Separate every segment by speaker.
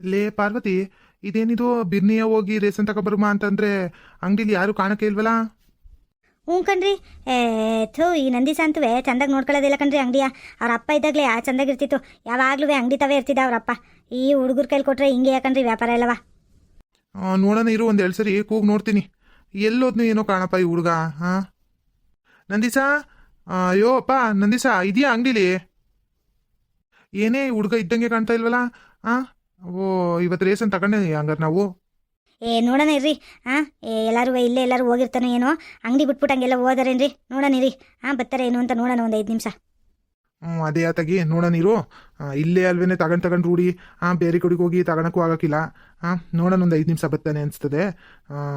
Speaker 1: ಲೇ ಪಾರ್ವತಿ ಇದೇನಿದು ಬಿರ್ನಿಯ ಹೋಗಿ ರೇಸನ್ ತಗೊಬರ್ಮ ಅಂತಂದ್ರೆ ಅಂಗಡಿಲಿ ಯಾರು ಕಾಣಕ್ಕೆ ಇಲ್ವಲ್ಲ
Speaker 2: ಹ್ಞೂ ಕಣ್ರಿ. ಏ ಥೂ ಈ ನಂದಿ ಸಂತುವೆ ಚಂದಾಗಿ ನೋಡ್ಕೊಳ್ಳೋದಿಲ್ಲ ಕಣ್ರಿ ಅಂಗಡಿಯ. ಅವ್ರ ಅಪ್ಪ ಇದ್ದಾಗಲೇ ಆ ಚಂದಾಗಿ ಇರ್ತಿತ್ತು. ಯಾವಾಗಲೂ ಅಂಗಡಿ ತವೇ ಇರ್ತಿದ್ದ ಅವ್ರಪ್ಪ ಈ ಹುಡುಗರ ಕೈಲಿ ಕೊಟ್ರೆ ಹಿಂಗೆ ಯಾಕಂದ್ರಿ ವ್ಯಾಪಾರ ಇಲ್ಲವಾ?
Speaker 1: ನೋಡೋಣ ಇರು ಒಂದು ಎರಡು ಸರಿ ಕೂಗ್ ನೋಡ್ತೀನಿ. ಎಲ್ಲೋದ್ನು ಏನೋ ಕಾಣಪ್ಪ ಈ ಹುಡುಗ ಹಾಂ ನಂದಿಸ? ಅಯ್ಯೋ ಅಪ್ಪ ನಂದಿಸ ಇದೆಯಾ ಅಂಗಡಿಲಿ? ಏನೇ ಹುಡುಗ ಇದ್ದಂಗೆ ಕಾಣ್ತಾ ಇಲ್ವಲ್ಲ ಆ? ಓ, ಇವತ್ತು ರೇಷನ್ ತಗೊಂಡೇ ಹಂಗಾರೆ ನಾವು.
Speaker 2: ಏ, ನೋಡೋಣ ಇರ್ರಿ. ಹಾಂ ಎಲ್ಲರೂ ಇಲ್ಲೇ ಎಲ್ಲರೂ ಹೋಗಿರ್ತಾನೆ ಏನೋ. ಅಂಗಡಿ ಬಿಟ್ಬಿಟ್ಟು ಹಂಗೆಲ್ಲ ಹೋದಾರೇನ್ರಿ? ನೋಡೋಣ ಇರಿ ಹಾಂ ಬರ್ತಾರೆ ಏನು ಅಂತ ನೋಡೋಣ ಒಂದು ಐದು ನಿಮಿಷ.
Speaker 1: ಹ್ಞೂ ಅದೇ ಆತಾಗಿ ನೋಡೋಣ ಆ, ಇಲ್ಲೇ ಅಲ್ವೇನೆ ತಗೊಂಡು ತಗೊಂಡು ರೂಢಿ. ಹಾಂ ಬೇರೆ ಕಡೆಗೆ ಹೋಗಿ ತಗೊಳಕ್ಕೂ ಆಗೋಕ್ಕಿಲ್ಲ. ಹಾಂ ನೋಡೋಣ ಒಂದು ಐದು ನಿಮಿಷ ಬರ್ತಾನೆ ಅನಿಸ್ತದೆ.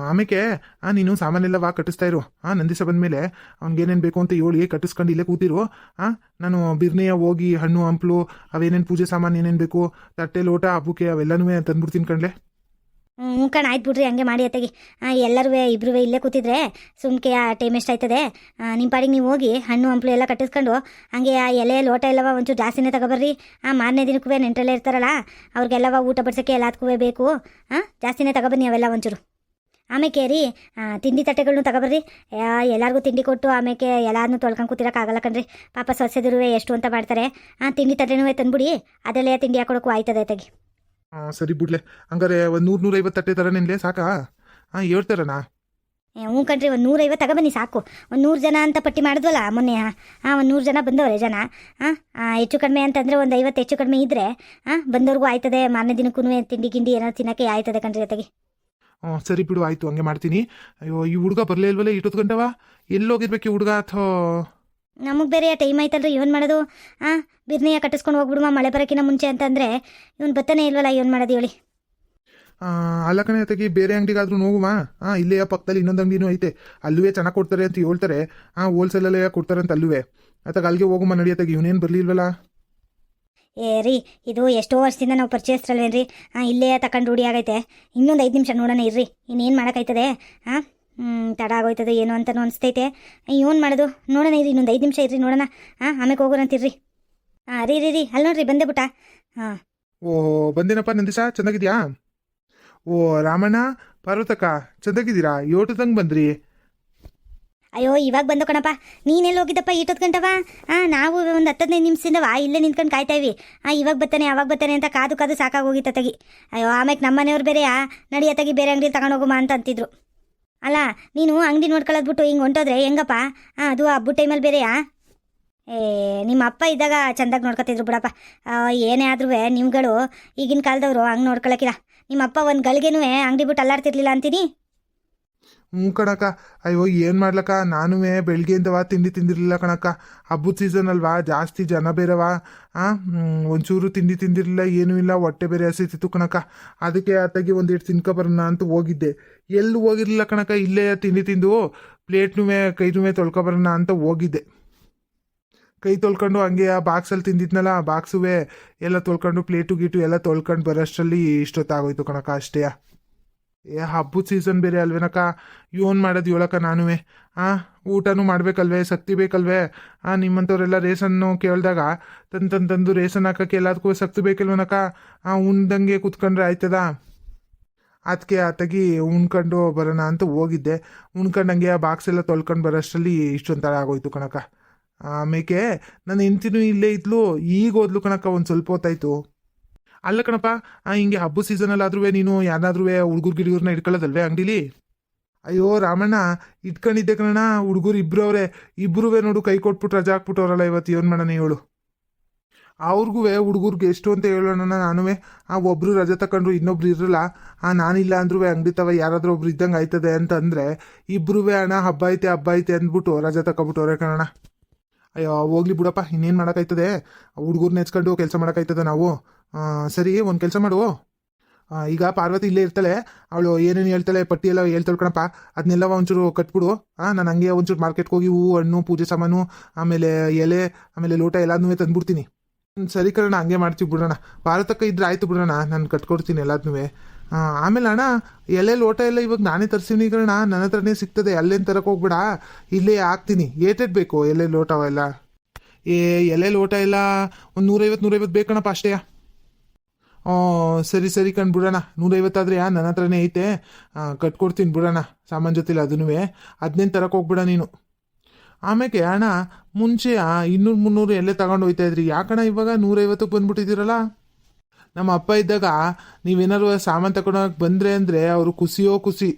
Speaker 1: ಆಮೇಲೆ ಹಾಂ ನೀನು ಸಾಮಾನೆಲ್ಲ ವಾ ಕಟ್ಟಿಸ್ತಾ ಇರು. ಹಾಂ ನಂದಿಸ ಬಂದಮೇಲೆ ಅವ್ನಿಗೇನೇನು ಬೇಕು ಅಂತ ಹೇಳಿ ಕಟ್ಟಿಸ್ಕೊಂಡು ಇಲ್ಲೇ ಕೂತಿರು. ಹಾಂ ನಾನು ಬಿರ್ನೆಯ ಹೋಗಿ ಹಣ್ಣು ಹಂಪ್ಲು ಅವೇನೇನು ಪೂಜೆ ಸಾಮಾನು ಏನೇನು ಬೇಕು ತಟ್ಟೆ ಲೋಟ ಹಬ್ಬಕ್ಕೆ ಅವೆಲ್ಲನೂ ತಂದ್ಬಿಡ್ತೀನಿ ಕಣ್ಲೆ.
Speaker 2: ಹ್ಞೂ ಕಣ, ಆಯ್ತು ಬಿಡ್ರಿ, ಹಂಗೆ ಮಾಡಿ ಅತ್ತಗಿ. ಎಲ್ಲರೂ ಇಬ್ಬರೂ ಇಲ್ಲೇ ಕೂತಿದ್ರೆ ಸುಮ್ಕೆ ಆ ಟೈಮ್ ಎಷ್ಟಾಯ್ತದೆ ನಿಮ್ಮ ಪಾಡಿಗೆ ನೀವು ಹೋಗಿ ಹಣ್ಣು, ಹಂಪ್ಲು ಎಲ್ಲ ಕಟ್ಟಿಸ್ಕೊಂಡು ಹಂಗೆ ಆ ಎಲೆ, ಲೋಟ ಎಲ್ಲವ ಒಂಚೂರು ಜಾಸ್ತಿನೇ ತಗೊಬರ್ರಿ. ಆ, ಮಾರನೇ ದಿನಕ್ಕೂ ನೆಂಟ್ರಲ್ಲೇ ಇರ್ತಾರಲ್ಲ, ಅವ್ರಿಗೆಲ್ಲವ ಊಟ ಬಡ್ಸೋಕ್ಕೆ ಎಲ್ಲದಕ್ಕೂ ಬೇಕು. ಹಾಂ ಜಾಸ್ತಿನೇ ತಗೊಬನ್ನಿ ಅವೆಲ್ಲ ಒಂಚೂರು. ಆಮೇಲೆ ರೀ ತಿಂಡಿ ತಟ್ಟೆಗಳನ್ನೂ ತಗೋಬರ್ರಿ. ಎಲ್ಲರಿಗೂ ತಿಂಡಿ ಕೊಟ್ಟು ಆಮೇಲೆ ಎಲ್ಲಾರನ್ನೂ ತೊಳ್ಕೊಂಡು ಕೂತಿರೋಕ್ಕಾಗಲ್ಲ ಕಣ್ರಿ. ಪಾಪ ಸೊಸೆದಿರುವೆ ಎಷ್ಟು ಅಂತ ಮಾಡ್ತಾರೆ. ಹಾಂ ತಿಂಡಿ ತಟ್ಟೆನೂ ತಂದ್ಬಿಡಿ, ಅದರಲ್ಲೇ ತಿಂಡಿ ಹಾಕೊಳಕ್ಕೂ ಆಯ್ತದೆ ತೆಗಿ
Speaker 1: ಹಾಂ ಸರಿ ಬಿಡ್ಲೆ. ಹಂಗಾರೆ ಒಂದು ನೂರು ನೂರೈವತ್ತು ತಟ್ಟೆ ಥರ ನಿನ್ಲೆ ಸಾಕಾ? ಹಾಂ ಹೇಳ್ತಾರಣ್ಣ.
Speaker 2: ಏ, ಹ್ಞೂ ಕಣ್ರಿ ಒಂದು ನೂರೈವತ್ತು ತಗೊಬನ್ನಿ ಸಾಕು. ಒಂದು ನೂರು ಜನ ಅಂತ ಪಟ್ಟಿ ಮಾಡಿದ್ವಲ್ಲ ಮೊನ್ನೆ ಹಾಂ? ಒಂದು ನೂರು ಜನ ಬಂದವ್ರೆ ಜನ. ಹಾಂ ಹೆಚ್ಚು ಕಡಿಮೆ ಅಂತಂದರೆ ಒಂದು ಐವತ್ತು ಹೆಚ್ಚು ಕಡಿಮೆ ಇದ್ದರೆ ಹಾಂ ಬಂದವ್ರಿಗೂ ಆಯ್ತದೆ ಮಾರನೇ ದಿನಕ್ಕೂ ತಿಂಡಿ ಗಿಂಡಿ ಏನಾದ್ರು ತಿನ್ನೋಕ್ಕೆ ಆಯ್ತದೆ ಕಣ್ರಿ ಜೊತೆಗೆ.
Speaker 1: ಹ್ಞೂ ಸರಿ ಬಿಡು ಆಯಿತು ಹಂಗೆ ಮಾಡ್ತೀನಿ. ಅಯ್ಯೋ ಈ ಹುಡುಗ ಬರಲೇ ಇಲ್ವಲ್ಲ ಇಟ್ಟೊತ್ತು ಗಂಟವ? ಎಲ್ಲೋಗಿರ್ಬೇಕು ಈ ಹುಡುಗ ಅಥೋ
Speaker 2: ನಮಗೆ ಬೇರೆ ಟೈಮ್ ಆಯ್ತಲ್ರಿ ಇವನ್ ಮಾಡೋದು. ಹಾಂ ಬಿರ್ನಿಯ ಕಟ್ಟಿಸ್ಕೊಂಡು ಹೋಗ್ಬಿಡುವ ಮಳೆ ಬರೋಕ್ಕಿಂತ ಮುಂಚೆ ಅಂತಂದರೆ ಇವನ್ ಬತ್ತಾನೆ ಇಲ್ವಲ್ಲ ಇವನ್ ಮಾಡೋದು ಹೇಳಿ.
Speaker 1: ಅಲ್ಲ ಕಣೆ ತೆಗಿ ಬೇರೆ ಅಂಗಡಿಗಾದ್ರೂ ಹೋಗುವ ಹಾಂ ಇಲ್ಲೇ ಪಕ್ಕದಲ್ಲಿ ಇನ್ನೊಂದು ಅಂಗಡಿನೂ ಐತೆ. ಅಲ್ಲೂ ಚೆನ್ನಾಗಿ ಕೊಡ್ತಾರೆ ಅಂತ ಹೇಳ್ತಾರೆ. ಹಾಂ ಹೋಲ್ಸೇಲಲ್ಲೇ ಕೊಡ್ತಾರೆ ಅಂತ ಅಲ್ಲೂ ಅತ್ತಾಗ ಅಲ್ಲಿಗೆ ಹೋಗುವ ನಡಿಯತ್ತಾಗ ಇವನೇನು ಬರಲಿಲ್ವಲ್ಲ?
Speaker 2: ಏ ರೀ ಇದು ಎಷ್ಟೋ ವರ್ಷದಿಂದ ನಾವು ಪರಿಚಯಿಸ್ರಲ್ವೇನ್ರಿ ಹಾಂ ಇಲ್ಲೇ ತಕೊಂಡು ರೂಢಿ ಆಗೈತೆ. ಇನ್ನೊಂದು ಐದು ನಿಮಿಷ ನೋಡೋಣ ಇರ್ರಿ. ಇನ್ನೇನು ಮಾಡೋಕ್ಕಾಯ್ತದೆ ಹಾಂ ತಡ ಆಗೋಯ್ತದೆ ಏನು ಅಂತ ಅನಿಸ್ತೈತೆ. ಏನ್ ಮಾಡೋದು? ನೋಡೋಣ ಇರಿ ಇನ್ನೊಂದು ಐದು ನಿಮಿಷ ಇರ್ರಿ ನೋಡೋಣ. ಹಾಂ ಆಮೇಲೆ ಹೋಗೋಣಂತಿರ್ರಿ ಹಾಂ ರೀ ರೀ ರೀ ಅಲ್ಲಿ ನೋಡ್ರಿ ಬಂದೆ ಬಿಟ್ಟ. ಹಾಂ.
Speaker 1: ಓ ಬಂದೇನಪ್ಪ ನಂದಿಸ ಚೆನ್ನಾಗಿದ್ಯಾ? ಓ ರಾಮಣ್ಣ ಪಾರ್ವತಕ್ಕ ಚೆನ್ನಾಗಿದ್ದೀರಾ? ಯೋಟದಂಗೆ ಬಂದ್ರಿ.
Speaker 2: ಅಯ್ಯೋ ಇವಾಗ ಬಂದು ಕಣಪ್ಪ. ನೀನೆಲ್ಲಿ ಹೋಗಿದ್ದಪ್ಪ ಗಂಟವ? ಹಾಂ ನಾವು ಒಂದು ಹತ್ತು ಹದಿನೈದು ವಾ ಇಲ್ಲೇ ನಿಂತ್ಕೊಂಡು ಕಾಯ್ತಾ ಇವಿ ಹಾಂ ಇವಾಗ ಬರ್ತಾನೆ ಅವಾಗ ಬರ್ತಾನೆ ಅಂತ ಕಾದು ಕಾದು ಸಾಕಾಗೋಗಿತ್ತ ತಗಿ. ಅಯ್ಯೋ ಆಮೇಲೆ ನಮ್ಮ ಮನೆಯವ್ರು ಬೇರೆ ನಡಿಯ ತಗಿ ಬೇರೆ ಅಂಗಡಿ ತಗೊಂಡೋಗುಮ ಅಂತ ಅಂತಿದ್ರು. ಅಲ್ಲ, ನೀನು ಅಂಗಡಿ ನೋಡ್ಕೊಳ್ಳೋದು ಬಿಟ್ಟು ಹಿಂಗೆ ಹೊಂಟೋದ್ರೆ ಹೆಂಗಪ್ಪ? ಹಾಂ ಅದು ಹಬ್ಬದ ಟೈಮಲ್ಲಿ ಬೇರೆಯಾ? ಏ, ನಿಮ್ಮ ಅಪ್ಪ ಇದ್ದಾಗ ಚಂದಾಗಿ ನೋಡ್ಕೊತಿದ್ರು ಬಿಡಪ್ಪ. ಏನೇ ಆದ್ರೂ ನಿಮ್ಗಳು ಈಗಿನ ಕಾಲದವರು ಹಂಗೆ ನೋಡ್ಕೊಳಕಿಲ್ಲ. ನಿಮ್ಮ ಅಪ್ಪ ಒಂದು ಗಳಿಗೆನೂ ಅಂಗಡಿ ಬಿಟ್ಟು ಅಲ್ಲಾಡ್ತಿರ್ಲಿಲ್ಲ ಅಂತೀನಿ.
Speaker 1: ಹ್ಞೂ ಕಣಕ್ಕ ಅಯ್ಯೋ, ಏನು ಮಾಡ್ಲಕ್ಕ? ನಾನೂ ಬೆಳಗ್ಗೆಯಿಂದವ ತಿಂಡಿ ತಿಂದಿರಲಿಲ್ಲ ಕಣಕ್ಕ. ಹಬ್ಬದ ಸೀಸನ್ ಅಲ್ವಾ? ಜಾಸ್ತಿ ಜನ ಬೇರೆವಾ? ಹಾಂ ಒಂಚೂರು ತಿಂಡಿ ತಿಂದಿರಲಿಲ್ಲ, ಏನೂ ಇಲ್ಲ, ಹೊಟ್ಟೆ ಬೇರೆ ಹಸಿತಿತ್ತು ಕಣಕ್ಕ. ಅದಕ್ಕೆ ಅತ್ತಾಗಿ ಒಂದೆರಡು ತಿನ್ಕ ಬರೋಣ ಅಂತ ಹೋಗಿದ್ದೆ. ಎಲ್ಲಿ ಹೋಗಿರಲಿಲ್ಲ ಕಣಕ್ಕ, ಇಲ್ಲೇ ತಿಂಡಿ ತಿಂದು ಪ್ಲೇಟ್ನೂ ಕೈನೂ ತೊಳ್ಕೊಬರೋಣ ಅಂತ ಹೋಗಿದ್ದೆ. ಕೈ ತೊಳ್ಕೊಂಡು ಹಂಗೆ ಆ ಬಾಕ್ಸಲ್ಲಿ ತಿಂದಿದ್ನಲ್ಲ, ಆ ಬಾಕ್ಸುವೆ ಎಲ್ಲ ತೊಳ್ಕೊಂಡು, ಪ್ಲೇಟು ಗೀಟು ಎಲ್ಲ ತೊಳ್ಕೊಂಡು ಬರೋಷ್ಟರಲ್ಲಿ ಇಷ್ಟೊತ್ತಾಗೋಯ್ತು ಕಣಕ್ಕ ಅಷ್ಟೇ. ಏ ಹಬ್ಬದ ಸೀಸನ್ ಬೇರೆ ಅಲ್ವೇನಕ್ಕ? ಇವನ್ ಮಾಡೋದು ಹೇಳಕ್ಕ ನಾನುವೆ. ಆ, ಊಟನೂ ಮಾಡ್ಬೇಕಲ್ವೇ? ಶಕ್ತಿ ಬೇಕಲ್ವೇ? ಆ, ನಿಮ್ಮಂಥವ್ರೆಲ್ಲ ರೇಷನ್ನು ಕೇಳಿದಾಗ ತಂದು ತಂದು ತಂದು ರೇಷನ್ ಹಾಕಕ್ಕೆ ಎಲ್ಲದಕ್ಕೂ ಶಕ್ತಿ ಬೇಕಿಲ್ವನಕ್ಕ? ಆ, ಉಣ್ದಂಗೆ ಕುತ್ಕೊಂಡ್ರೆ ಆಯ್ತದ? ಅದಕ್ಕೆ ಆತಗಿ ಉಣ್ಕೊಂಡು ಬರೋಣ ಅಂತ ಹೋಗಿದ್ದೆ. ಉಣ್ಕೊಂಡಂಗೆ ಆ ಬಾಕ್ಸ್ ಎಲ್ಲ ತೊಳ್ಕೊಂಡು ಬರೋಷ್ಟರಲ್ಲಿ ಇಷ್ಟೊಂಥರ ಆಗೋಯ್ತು ಕಣಕ್ಕ. ಆಮೇಲೆ ನನ್ನ ಹೆಂಡ್ತಿನೂ ಇಲ್ಲೇ ಇದ್ಲು. ಈಗ ಓದ್ಲು ಕಣಕ್ಕ ಒಂದು ಸ್ವಲ್ಪ ಹೊತ್ತಾಯ್ತು. ಅಲ್ಲ ಕಣಪ್ಪ ಹಿಂಗೆ ಹಬ್ಬ ಸೀಸನಲ್ಲಾದ್ರೂ ನೀನು ಯಾರಾದ್ರೂ ಹುಡುಗರು ಗಿಡಗೂರ್ನ ಇಟ್ಕೊಳ್ಳೋದಲ್ವೇ ಅಂಗಡಿಲಿ? ಅಯ್ಯೋ ರಾಮಣ್ಣ, ಇಟ್ಕೊಂಡಿದ್ದೆ ಕಣ ಹುಡುಗರು ಇಬ್ರು ಅವರೇ. ಇಬ್ರು ನೋಡು, ಕೈ ಕೊಟ್ಬಿಟ್ಟು ರಜಾ ಹಾಕ್ಬಿಟ್ಟವ್ರಲ್ಲ ಇವತ್ತು. ಏನು ಮಾಡೋಣ ಹೇಳು. ಅವ್ರಿಗೂ ಹುಡುಗರ್ಗೆ ಎಷ್ಟು ಅಂತ ಹೇಳೋಣ ನಾನು ಆ, ಒಬ್ರು ರಜೆ ತಕೊಂಡ್ರು, ಇನ್ನೊಬ್ರು ಇರಲ್ಲ. ಆ, ನಾನಿಲ್ಲ ಅಂದ್ರೂ ಅಂಗಡಿ ತವ ಯಾರಾದ್ರೂ ಒಬ್ರು ಇದ್ದಂಗೆ ಆಯ್ತದೆ ಅಂತಂದ್ರೆ ಇಬ್ರು ಅಣ್ಣ, ಹಬ್ಬ ಐತೆ ಹಬ್ಬ ಐತೆ ಅಂದ್ಬಿಟ್ಟು ರಜೆ ತಗೊಬಿಟ್ಟವ್ರೆ ಕಣಣ್ಣ. ಅಯ್ಯೋ, ಹೋಗ್ಲಿ ಬಿಡಪ್ಪ, ಇನ್ನೇನು ಮಾಡೋಕ್ಕಾಯ್ತದೆ? ಹುಡುಗರ್ನ ಹೆಚ್ಕೊಂಡು ಕೆಲಸ ಮಾಡೋಕ್ಕಾಯ್ತದೆ ನಾವು. ಸರಿ, ಒಂದು ಕೆಲಸ ಮಾಡು. ಈಗ ಪಾರ್ವತಿ ಇಲ್ಲೇ ಇರ್ತಾಳೆ. ಅವಳು ಏನೇನು ಹೇಳ್ತಾಳೆ, ಪಟ್ಟಿ ಎಲ್ಲ ಹೇಳ್ತಾಳೆ ಕಣಪ್ಪ. ಅದನ್ನೆಲ್ಲ ಒಂಚೂರು ಕಟ್ಬಿಡು. ಹಾಂ ನಾನು ಹಂಗೆ ಒಂಚೂರು ಮಾರ್ಕೆಟ್ಗೆ ಹೋಗಿ ಹೂವು ಹಣ್ಣು, ಪೂಜೆ ಸಾಮಾನು, ಆಮೇಲೆ ಎಲೆ, ಆಮೇಲೆ ಲೋಟ ಎಲ್ಲದನ್ನೂ ತಂದುಬಿಡ್ತೀನಿ. ಸರಿ ಕಣ ಹಂಗೆ ಮಾಡ್ತೀವಿ ಬಿಡೋಣ. ಭಾರತಕ್ಕೆ ಇದ್ರೆ ಆಯ್ತು ಬಿಡೋಣ. ನಾನು ಕಟ್ಕೊಡ್ತೀನಿ ಎಲ್ಲದನ್ನೂ ಆಮೇಲೆ ಅಣ್ಣ, ಎಲೆ, ಲೋಟ ಎಲ್ಲ ಇವಾಗ ನಾನೇ ತರಿಸಿನಿ ಕಣ ನನ್ನ ಹತ್ರನೇ ಸಿಗ್ತದೆ. ಅಲ್ಲೇನು ತರಕ್ಕೆ ಹೋಗ್ಬೇಡ. ಇಲ್ಲೇ ಹಾಕ್ತೀನಿ. ಏಟೆಡ್ ಬೇಕು ಎಲೆ, ಲೋಟ ಅವೆಲ್ಲ ಏ, ಎಲೆ, ಲೋಟ ಎಲ್ಲ ಒಂದು ನೂರೈವತ್ತು ನೂರೈವತ್ತು ಬೇಕಣಪ್ಪ ಅಷ್ಟೇ. ಸರಿ ಸರಿ ಕಣ್, ಬಿಡೋಣ. ನೂರೈವತ್ತಾದ್ರೆ ಯಾ ನನ್ನ ಹತ್ರನೇ ಐತೆ. ಕಟ್ಕೊಡ್ತೀನಿ, ಬಿಡೋಣ. ಸಾಮಾನು ಜೊತೆಲಿ ಅದನ್ನೂ ಅದನ್ನೇನು ತರಕ್ಕೆ ಹೋಗ್ಬಿಡ ನೀನು. ಆಮೇಲೆ ಅಣ್ಣ, ಮುಂಚೆ ಇನ್ನೂರು ಮುನ್ನೂರು ಎಲ್ಲೇ ತಗೊಂಡು ಹೋಯ್ತಾ ಇದ್ರಿ? ಯಾಕಣ್ಣ ಇವಾಗ ನೂರೈವತ್ತಕ್ಕೆ ಬಂದ್ಬಿಟ್ಟಿದ್ದೀರಲ್ಲ? ನಮ್ಮ ಅಪ್ಪ ಇದ್ದಾಗ ನೀವೇನಾರು ಸಾಮಾನು ತಗೊಂಡೋಗಕ್ಕೆ ಬಂದ್ರೆ ಅಂದರೆ ಅವರು ಖುಷಿಯೋ ಖುಷಿ